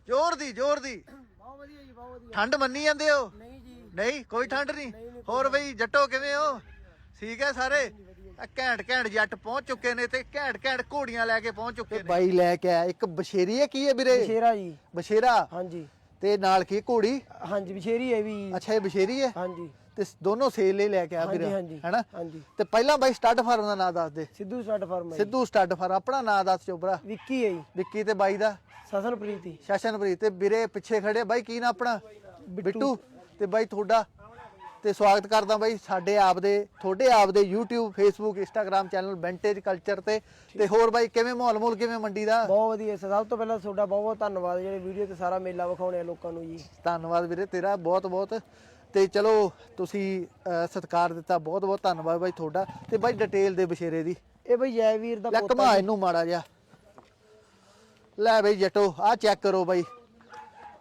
ਜ਼ੋਰ ਦੀ ਜ਼ੋਰ ਦੀ। ਬਹੁਤ ਵਧੀਆ ਜੀ ਬਹੁਤ ਵਧੀਆ। ਠੰਡ ਮੰਨੀ ਜਾਂਦੇ ਹੋ? ਨਹੀਂ ਜੀ। ਨਹੀਂ ਕੋਈ ਠੰਡ ਨਹੀਂ? ਹੋਰ ਬਈ ਜੱਟੋ ਕਿਵੇਂ ਹੋ? ਠੀਕ ਹੈ ਸਾਰੇ? ਆ ਘੈਂਟ ਘੈਂਟ ਜੱਟ ਪਹੁੰਚ ਚੁੱਕੇ ਨੇ ਤੇ ਘੈਂਟ ਘੈਂਟ ਘੋੜੀਆਂ ਲੈ ਕੇ ਪਹੁੰਚ ਚੁੱਕੇ ਨੇ। ਬਾਈ ਲੈ ਕੇ ਆਇਆ ਇੱਕ ਬਸ਼ੇਰੀ ਹੈ ਕੀ ਹੈ ਵੀਰੇ? ਸ਼ੇਰਾ ਜੀ। ਬਸ਼ੇਰਾ ਹਾਂਜੀ। ਤੇ ਨਾਲ ਕੀ ਘੋੜੀ? ਹਾਂਜੀ ਵਿਸ਼ੇਰੀ ਹੈ ਵੀ। ਅੱਛਾ ਇਹ ਬਸ਼ੇਰੀ ਹੈ? ਹਾਂਜੀ। ਤੇ ਦੋਨੋਂ ਸੇਲ ਹੀ ਲੈ ਕੇ ਆ ਵੀਰੇ ਹਾਂਜੀ, ਹਾਂਜੀ। ਹੈਨਾ? ਹਾਂਜੀ। ਤੇ ਪਹਿਲਾਂ ਬਾਈ ਸਟੱਡ ਫਾਰਮ ਦਾ ਨਾਂ ਦੱਸ ਦੇ। ਸਿੱਧੂ ਸਟੱਡ ਫਾਰਮ ਹੈ ਜੀ। ਸਿੱਧੂ ਸਟੱਡ ਫਾਰਮ ਆਪਣਾ ਨਾਂ ਦੱਸ ਚੋਬਰਾ ਵਿੱਕੀ ਹੈ ਜੀ। ਵਿੱਕੀ ਤੇ ਬਾਈ ਦਾ? ਸਸਨਪ੍ਰੀਤ ਜੀ। ਸ਼ਸ਼ਨਪ੍ਰੀਤ ਤੇ ਵੀਰੇ ਪਿੱਛੇ ਖੜੇ ਬਾਈ ਕੀ ਨਾ ਆਪਣਾ? ਬਿੱਟੂ। ਤੇ ਬਾਈ ਤੁਹਾਡਾ? ਤੇ ਸਵਾਗਤ ਕਰਦਾ ਬਾਈ ਸਾਡੇ ਆਪ ਦੇ ਤੁਹਾਡੇ ਆਪ ਦੇ YouTube Facebook Instagram channel vintage culture ਤੇ। ਤੇ ਹੋਰ ਬਾਈ ਕਿਵੇਂ ਮਾਹੌਲ ਮੂਲ ਕਿਵੇਂ ਮੰਡੀ ਦਾ? ਬਹੁਤ ਵਧੀਆ ਸਭ ਤੋਂ ਪਹਿਲਾਂ ਤੁਹਾਡਾ ਬਹੁਤ ਬਹੁਤ ਧੰਨਵਾਦ ਜਿਹੜੇ ਵੀਡੀਓ ਤੇ ਸਾਰਾ ਮੇਲਾ ਵਿਖਾਉਣੇ ਆ ਲੋਕਾਂ ਨੂੰ ਜੀ। ਧੰਨਵਾਦ ਵੀਰੇ ਤੇਰਾ ਬਹੁਤ ਬਹੁਤ। ਤੇ ਚਲੋ ਤੁਸੀਂ ਅਹ, ਸਤਿਕਾਰ ਦਿੱਤਾ ਬਹੁਤ ਬਹੁਤ ਧੰਨਵਾਦ ਬਾਈ ਤੁਹਾਡਾ। ਤੇ ਬਾਈ ਡਿਟੇਲ ਦੇ ਬਸ਼ੇਰੇ ਦੀ। ਇਹ ਬਈ ਜੈਵੀਰ ਦਾ ਲੈ ਘਮਾ ਇਹਨੂੰ ਮਾੜਾ ਜਿਹਾ। ਲੈ ਬਈ ਜੱਟੋ ਆਹ ਚੈੱਕ ਕਰੋ ਬਾਈ।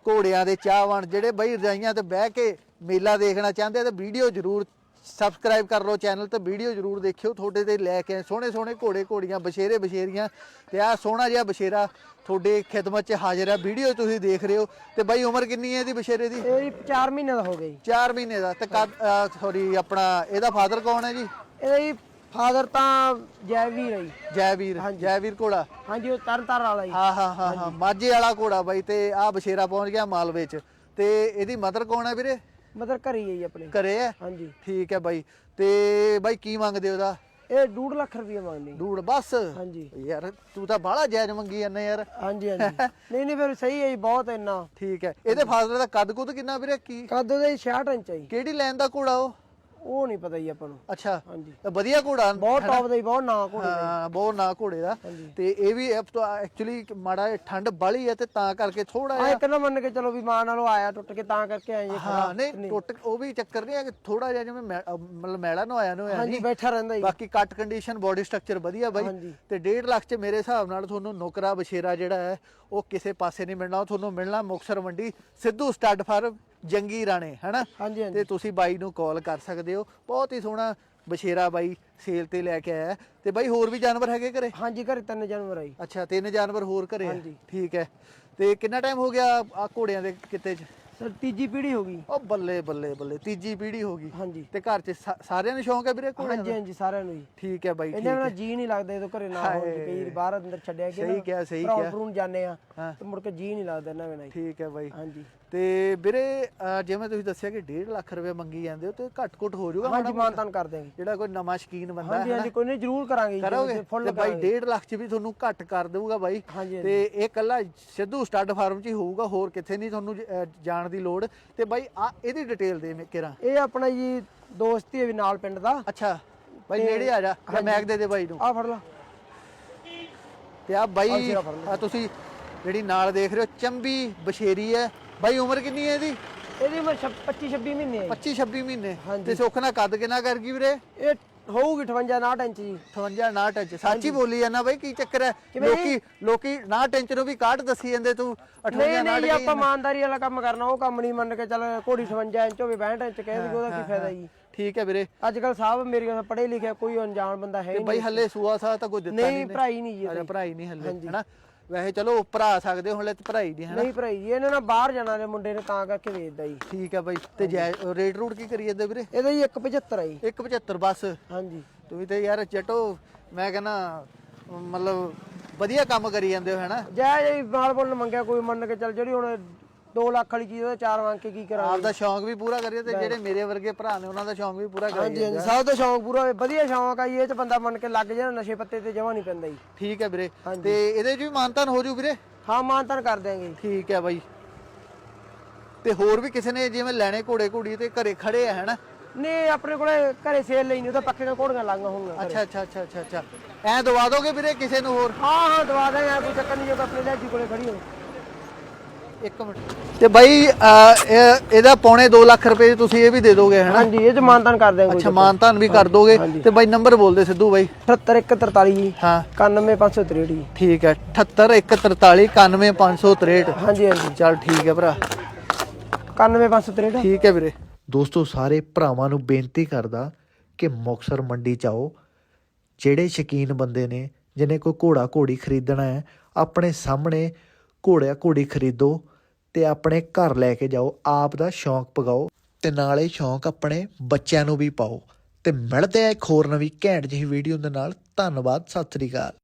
ਘੋੜਿਆਂ ਦੇ ਚਾਹਵਾਨ ਜਿਹੜੇ ਬਈ ਰਜਾਈਆਂ ਤੇ ਬਹਿ ਕੇ ਮੇਲਾ ਦੇਖਣਾ ਚਾਹੁੰਦੇ ਆ ਤੇ ਵੀਡੀਓ ਜ਼ਰੂਰ ਸਬਸਕ੍ਰਾਈਬ ਕਰ ਲਓ ਚੈਨਲ ਤੇ ਵੀਡੀਓ ਜ਼ਰੂਰ ਦੇਖਿਓ ਤੁਹਾਡੇ ਤੇ ਲੈ ਕੇ ਆਏ ਸੋਹਣੇ ਸੋਹਣੇ ਘੋੜੇ ਘੋੜੀਆਂ ਬਸ਼ੇਰੇ ਬਸ਼ੇਰੀਆਂ ਤੇ ਆਹ ਸੋਹਣਾ ਜਿਹਾ ਬਸ਼ੇਰਾ ਤੁਹਾਡੇ ਖਿਦਮਤ 'ਚ ਹਾਜ਼ਰ ਹੈ ਵੀਡੀਓ ਤੁਸੀਂ ਦੇਖ ਰਹੇ ਹੋ ਤੇ ਬਾਈ ਉਮਰ ਕਿੰਨੀ ਹੈ ਇਹਦੀ ਬਸ਼ੇਰੇ ਦੀ? ਇਹ ਜੀ 4 ਮਹੀਨੇ ਦਾ ਹੋ ਗਿਆ ਜੀ। 4 ਮਹੀਨੇ ਦਾ। ਤੇ ਸੌਰੀ ਆਪਣਾ ਇਹਦਾ ਫਾਦਰ ਕੌਣ ਹੈ ਜੀ? ਇਹਦਾ ਜੀ ਫਾਦਰ ਤਾਂ ਜੈਵੀਰ ਹੈ ਜੈਵੀਰ ਜੈਵੀਰ ਘੋੜਾ? ਹਾਂਜੀ ਉਹ ਤਰਨ ਤਾਰਨ ਵਾਲਾ ਜੀ। ਹਾਂ ਹਾਂ ਹਾਂ ਹਾਂ। ਮਾਝੇ ਵਾਲਾ ਘੋੜਾ ਬਾਈ ਤੇ ਆ ਬਸ਼ੇਰਾ ਪਹੁੰਚ ਗਿਆ ਮਾਲਵੇ ਚ। ਤੇ ਇਹਦੀ ਮਦਰ ਕੌਣ ਹੈ ਵੀਰੇ? ਮਤਲਬ ਘਰੀ ਹੈ ਜੀ ਆਪਣੇ। ਘਰੇ ਹੈ ਹਾਂਜੀ। ਠੀਕ ਹੈ ਬਾਈ। ਤੇ ਬਾਈ ਕੀ ਮੰਗਦੇ ਉਹਦਾ? ਇਹ 2 ਲੱਖ ਰੁਪਏ ਮੰਗਦੇ ਜੀ। ਡੂੜ ਬਸ? ਹਾਂਜੀ। ਯਾਰ ਤੂੰ ਤਾਂ ਬਾਹਲਾ ਜਾਇਜ਼ ਮੰਗੀ ਜਾਂਦਾ ਯਾਰ। ਹਾਂਜੀ ਹਾਂਜੀ। ਨਹੀਂ ਨਹੀਂ ਫਿਰ ਸਹੀ ਹੈ ਜੀ ਬਹੁਤ ਇੰਨਾ। ਠੀਕ ਹੈ। ਇਹਦੇ ਫਾਦਰ ਦਾ ਕੱਦ ਕੁੱਦ ਕਿੰਨਾ ਵੀਰੇ? ਕੀ? ਕੱਦ ਦਾ ਜੀ 66 ਇੰਚ ਹੈ ਜੀ। ਕਿਹੜੀ ਲਾਈਨ ਦਾ ਘੋੜਾ ਉਹ? ਉਹ ਨਹੀਂ ਪਤਾ ਜੀ ਆਪਾਂ ਨੂੰ। ਅੱਛਾ। ਹਾਂਜੀ। ਵਧੀਆ ਘੋੜਾ। ਬਹੁਤ ਟੌਪ ਦਾ ਜੀ ਬਹੁਤ ਨਾਂ ਘੋੜੇ ਦਾ ਹਾਂ ਬਹੁਤ ਨਾ ਘੋੜੇ ਦਾ। ਤੇ ਇਹ ਵੀ ਐਕਚੁਅਲੀ ਮਾੜਾ ਜਿਹਾ ਠੰਡ ਬਾਲੀ ਹੈ ਤੇ ਤਾਂ ਕਰਕੇ ਥੋੜਾ ਆ ਇੱਕ ਨਾ ਮੰਨ ਕੇ ਚਲੋ ਵੀ ਮਾਂ ਨਾਲੋਂ ਆਇਆ ਟੁੱਟ ਕੇ ਤਾਂ ਕਰਕੇ ਆਏ ਜੀ ਹਾਂ ਨਹੀਂ ਟੁੱਟ ਉਹ ਵੀ ਚੱਕਰ ਨਹੀਂ ਹੈ ਕਿ ਥੋੜਾ ਜਿਹਾ ਜਿਵੇਂ ਮਤਲਬ ਮੈਲਾ ਨੂੰ ਆਇਆ ਨੂੰ ਹੋਇਆ ਹਾਂਜੀ ਬੈਠਾ ਰਹਿੰਦਾ ਜੀ। ਬਾਕੀ ਕੱਟ ਕੰਡੀਸ਼ਨ ਬਾਡੀ ਸਟਰਕਚਰ ਵਧੀਆ ਬਾਈ। ਤੇ 1.5 ਲੱਖ ਚ ਮੇਰੇ ਹਿਸਾਬ ਨਾਲ ਤੁਹਾਨੂੰ ਨੁਕਰਾ ਬਸ਼ੇਰਾ ਜਿਹੜਾ ਹੈ ਉਹ ਕਿਸੇ ਪਾਸੇ ਨਹੀਂ ਮਿਲਣਾ। ਤੁਹਾਨੂੰ ਮਿਲਣਾ ਮੁਕਸਰ ਮੰਡੀ ਸਿੱਧੂ ਸਟੱਡ ਫਾਰਮ। ਜੰਗੀ ਰਾਣੇ ਹੈਨਾ? ਹਾਂਜੀ ਹਾਂਜੀ। ਤੇ ਤੁਸੀਂ ਬਾਈ ਨੂੰ ਕਾਲ ਕਰ ਸਕਦੇ ਹੋ। ਬਹੁਤ ਹੀ ਸੋਹਣਾ ਬਸ਼ੇਰਾ ਬਾਈ ਸੇਲ ਤੇ ਲੈ ਕੇ ਆਇਆ। ਹੈ। ਤੇ ਬਾਈ ਹੋਰ ਵੀ ਜਾਨਵਰ ਹੈਗੇ ਘਰੇ? ਹਾਂਜੀ ਘਰੇ ਤਿੰਨ ਜਾਨਵਰ ਆ ਜੀ। ਅੱਛਾ ਤਿੰਨ ਜਾਨਵਰ ਹੋਰ ਘਰੇ ਆ? ਹਾਂਜੀ। ਠੀਕ ਹੈ। ਤੇ ਕਿੰਨਾ ਟਾਈਮ ਹੋ ਗਿਆ ਆ ਘੋੜਿਆਂ ਦੇ ਕਿਤੇ ਚ? ਸਰ ਤੀਜੀ ਪੀੜ੍ਹੀ ਹੋ ਗਈ। ਉਹ ਬੱਲੇ ਬੱਲੇ ਬੱਲੇ ਤੀਜੀ ਪੀੜ੍ਹੀ ਹੋ ਗਈ। ਹਾਂਜੀ। ਤੇ ਘਰ ਚ ਸਾ- ਸਾਰਿਆਂ ਨੂੰ ਸ਼ੌਂਕ ਹੈ ਵੀਰੇ ਘੋੜਿਆਂ ਹਾਂਜੀ ਦਾ? ਹਾਂਜੀ ਸਾਰਿਆਂ ਨੂੰ ਜੀ। ਠੀਕ ਹੈ ਬਾਈ ਠੀਕ ਇਹਨਾਂ ਨਾਲ ਜੀ ਨਹੀਂ ਲੱਗਦਾ ਜਦੋਂ ਘਰੇ ਨਾ ਹੋਣ ਜੀ ਕਈ ਵਾਰ ਬਾਹਰ ਅੰਦਰ ਛੱਡਿਆ ਕਿ ਸਹੀ ਕਿਹਾ, ਸਹੀ ਕਿਹਾ। ਜਾਂਦੇ ਆ ਹਾਂ। ਤੇ ਮੁੜ ਕੇ ਜੀ ਨਹੀਂ ਲੱਗਦਾ ਇਹਨਾਂ ਬਿਨਾਂ ਜੀ ਠੀਕ ਹੈ ਬਾਈ। ਹਾਂਜੀ। ਤੇ ਵੀਰੇ ਜਿਵੇਂ ਤੁਸੀਂ ਦੱਸਿਆ ਕਿ 1.5 ਲੱਖ ਰੁਪਏ ਮੰਗੀ ਜਾਂਦੇ ਹੋ ਤੇ ਘੱਟ ਘੁੱਟ ਹੋ ਜਾਊਗਾ ਹਾਂਜੀ ਮਾੜਾ ਮਾਨਤਾਨ ਕਰ ਦਿਆਂਗੇ। ਜਿਹੜਾ ਕੋਈ ਨਵਾਂ ਸ਼ਕੀਨ ਬੰਦਾ ਹਾਂਜੀ ਹੈ ਹਾਂਜੀ ਕੋਈ ਨਹੀਂ ਜ਼ਰੂਰ ਕਰਾਂਗੇ ਜੀ ਕਰੋਗੇ। ਫੁੱਲ ਬਾਈ 1.5 ਲੱਖ ਚ ਵੀ ਤੁਹਾਨੂੰ ਘੱਟ ਕਰ ਦੇਊਗਾ ਬਾਈ। ਹਾਂਜੀ, ਹਾਂਜੀ। ਤੇ ਇਹ ਕੱਲਾ ਸਿੱਧੂ ਸਟੱਡ ਫਾਰਮ ਚ ਹੀ ਹੋਊਗਾ ਹੋਰ ਕਿੱਥੇ ਨਹੀਂ ਤੁਹਾਨੂੰ ਜਾਣ ਦੀ ਲੋੜ। ਤੇ ਬਾਈ ਆ ਇਹਦੀ ਡਿਟੇਲ ਦੇ ਮੇਰਾ ਇਹ ਆਪਣਾ ਜੀ ਦੋਸਤੀ ਹੈ ਵੀ ਨਾਲ ਪਿੰਡ ਦਾ। ਅੱਛਾ। ਬਾਈ ਨੇੜੇ ਆ ਜਾ। ਮੈਗ ਦੇ ਦੇ ਬਾਈ ਨੂੰ। ਆ ਫੜ ਲਾ। ਤੇ ਆ ਬਾਈ ਤੁਸੀਂ ਜਿਹੜੀ ਨਾਲ ਦੇਖ ਰਹੇ ਹੋ ਚੰਬੀ ਬਸ਼ੇਰੀ ਹੈ। ਬਾਈ ਉਮਰ ਕਿੰਨੀ ਹੈ ਇਹਦੀ? ਇਹਦੀ ਉਮਰ 25 26 ਮਹੀਨੇ ਹੈ 25 26 ਮਹੀਨੇ। ਤੇ ਸੁੱਖ ਨਾਲ ਕੱਦ ਕਿੰਨਾ ਕਰ ਗਈ ਵੀਰੇ। ਇਹ ਹੋਊਗੀ 58 59 ਇੰਚ ਜੀ। 58 59 ਇੰਚ। ਸੱਚ ਬੋਲੀ ਜਾਂਦਾ ਬਾਈ ਕੀ ਚੱਕਰ ਹੈ? ਲੋਕੀ ਲੋਕੀ 59 ਇੰਚ ਨੂੰ ਵੀ ਕਾਟ ਦੱਸੀ ਜਾਂਦੇ ਤੂੰ? 58 ਨਹੀਂ 59 ਨਹੀਂ ਆਪਾਂ। ਇਮਾਨਦਾਰੀ ਵਾਲਾ ਕੰਮ ਕਰਨਾ ਉਹ ਕੰਮ ਨਹੀਂ ਮੰਨ ਕੇ ਚੱਲ ਘੋੜੀ 58 ਇੰਚ ਹੋਵੇ 62 ਇੰਚ ਕਹਿ ਦੇ ਉਹਦਾ ਕੀ ਫਾਇਦਾ ਜੀ? ਠੀਕ ਹੈ ਵੀਰੇ। ਅੱਜ ਕੱਲ ਸਾਹਿਬ ਮੇਰੇ ਪੜ੍ਹੇ ਲਿਖਿਆ ਕੋਈ ਅਣਜਾਣ ਬੰਦਾ ਹੈ ਤੇ ਹੀ ਬਾਈ ਨਹੀਂ। ਹੱਲੇ ਸੂਆ ਸਾਹ ਤਾਂ ਕੋਈ ਦਿੱਤਾ ਨਹੀਂ ਨਹੀਂ ਭਰਾਈ ਨਹੀਂ ਜੀ। ਭਰਾਈ ਨਹੀਂ ਹੱਲੇ ਹੈਨਾ? ਵੈਸੇ ਚਲੋ ਭਰਾ ਸਕਦੇ ਹੋ ਹਲੇ ਤੇ ਭਰਾਈ ਨਹੀਂ ਹੈਨਾ? ਨਹੀਂ ਭਰਾਈ ਜੀ ਇਹਨੇ ਨਾ ਬਾਹਰ ਜਾਣਾ ਨੇ ਮੁੰਡੇ ਨੇ ਤਾਂ ਕਰਕੇ ਵੇਚਦਾ ਜੀ। ਠੀਕ ਹੈ ਬਾਈ ਤੇ ਜੈ ਰੇਟ ਰੂਟ ਕੀ ਕਰੀ ਜਾਂਦੇ ਵੀਰੇ? ਇਹਦਾ ਜੀ 175 ਆ ਜੀ। 175 ਬਸ। ਹਾਂਜੀ। ਤੁਸੀਂ ਤੇ ਯਾਰ ਜਟੋ ਮੈਂ ਕਹਿੰਦਾ ਮਤਲਬ ਵਧੀਆ ਕੰਮ ਕਰੀ ਜਾਂਦੇ ਹੋ ਹੈਨਾ? ਜੈ ਜੀ ਮਾਲ ਬੋਲ ਮੰਗਿਆ ਕੋਈ ਮੰਨ ਕੇ ਚੱਲ ਜਿਹੜੀ ਹੁਣ 2 ਲੱਖ ਵਾਲੀ ਚੀਜ਼ ਉਹਦਾ 4 ਮੰਗ ਕੇ ਕੀ ਕਰਾਂਗੇ? ਆਪ ਦਾ ਸ਼ੌਂਕ ਵੀ ਪੂਰਾ ਕਰੀਏ ਤੇ ਜਿਹੜੇ ਮੇਰੇ ਵਰਗੇ ਭਰਾ ਨੇ ਉਹਨਾਂ ਦਾ ਸ਼ੌਂਕ ਵੀ ਪੂਰਾ ਹਾਂਜੀ ਕਰੀਏ ਹਾਂਜੀ ਸਭ ਦਾ ਸ਼ੌਂਕ ਪੂਰਾ ਹੋਵੇ। ਵਧੀਆ ਸ਼ੌਂਕ ਆ ਜੀ ਇਹ ਚ ਬੰਦਾ ਮੰਨ ਕੇ ਲੱਗ ਜਾਣਾ ਨਸ਼ੇ ਪੱਤੇ ਤੇ ਜਮਾ ਨਹੀਂ ਪੈਂਦਾ ਜੀ। ਠੀਕ ਹੈ ਵੀਰੇ। ਹਾਂਜੀ। ਤੇ ਇਹਦੇ 'ਚ ਵੀ ਮਾਨਤਾਨ ਹੋ ਜੂ ਵੀਰੇ? ਹਾਂ ਮਾਨਤਨ ਕਰ ਦਿਆਂਗੇ ਜੀ। ਠੀਕ ਹੈ ਬਾਈ। ਤੇ ਹੋਰ ਵੀ ਕਿਸੇ ਨੇ ਜਿਵੇਂ ਲੈਣੇ ਘੋੜੇ ਘੋੜੀ ਤੇ ਘਰੇ ਖੜੇ ਆ ਹਨਾ? ਨਹੀਂ ਆਪਣੇ ਕੋਲੇ ਘਰੇ ਸੇਲ ਲਈ ਨਹੀਂ ਉਹ ਤਾਂ ਪੱਕੇ ਘੋੜੀਆਂ ਲਾਂਗਾ ਘਰੇ। ਅੱਛਾ ਅੱਛਾ ਅੱਛਾ ਅੱਛਾ ਅੱਛਾ। ਐ ਦਵਾ ਦੋਗੇ ਵੀਰੇ ਕਿਸੇ ਨੂੰ ਹੋਰ? ਹਾਂ ਹਾਂ ਦਵਾ ਦਾਂਗੇ ਕੋਈ ਚੱਕਰ ਨਹੀਂ ਜੋ ਆਪਣੇ ਲੈਜੀ ਕੋਲੇ ਖੜੀ ਹੋ ਇੱਕ ਮਿੰਟ। ਤੇ ਬਾਈ ਇਹਦਾ ਪੌਣੇ 2 ਲੱਖ ਰੁਪਏ ਤੁਸੀਂ ਇਹ ਵੀ ਦੇ ਦੋਗੇ ਹੈਨਾ? ਹਾਂਜੀ ਇਹ ਚ ਮਾਨਤਾਨ ਕਰ ਦਿਆਂਗੇ ਅੱਛਾ ਮਾਨਤਾਨ ਵੀ ਕਰ ਦੋਗੇ। ਤੇ ਬਾਈ ਨੰਬਰ ਬੋਲ ਦੇ ਸਿੱਧੂ ਬਾਈ। 78143 ਜੀ। ਹਾਂ। 91563 ਜੀ। ਠੀਕ ਹੈ 78 143 91563 ਹਾਂਜੀ ਹਾਂਜੀ। ਚੱਲ ਠੀਕ ਹੈ ਭਰਾ। 91563 ਠੀਕ ਹੈ ਵੀਰੇ। ਦੋਸਤੋ ਸਾਰੇ ਭਰਾਵਾਂ ਨੂੰ ਬੇਨਤੀ ਕਰਦਾ ਕਿ ਮੁਕਸਰ ਮੰਡੀ ਚ ਆਓ। ਜਿਹੜੇ ਸ਼ਕੀਨ ਬੰਦੇ ਨੇ ਜਿਹਨੇ ਕੋਈ ਘੋੜਾ ਘੋੜੀ ਖਰੀਦਣਾ ਹੈ ਆਪਣੇ ਸਾਹਮਣੇ ਘੋੜਿਆ ਘੋੜੀ ਖਰੀਦੋ। ਤੇ ਆਪਣੇ ਘਰ ਲੈ ਕੇ ਜਾਓ। ਆਪ ਦਾ ਸ਼ੌਂਕ ਪਗਾਓ ਤੇ ਨਾਲੇ ਸ਼ੌਂਕ ਆਪਣੇ ਬੱਚਿਆਂ ਨੂੰ ਵੀ ਪਾਓ। ਤੇ ਮਿਲਦੇ ਆ ਇੱਕ ਹੋਰ ਨਵੀਂ ਘੈਂਟ ਜਿਹੀ ਵੀਡੀਓ ਦੇ ਨਾਲ। ਧੰਨਵਾਦ, ਸਤਿ ਸ੍ਰੀ ਅਕਾਲ।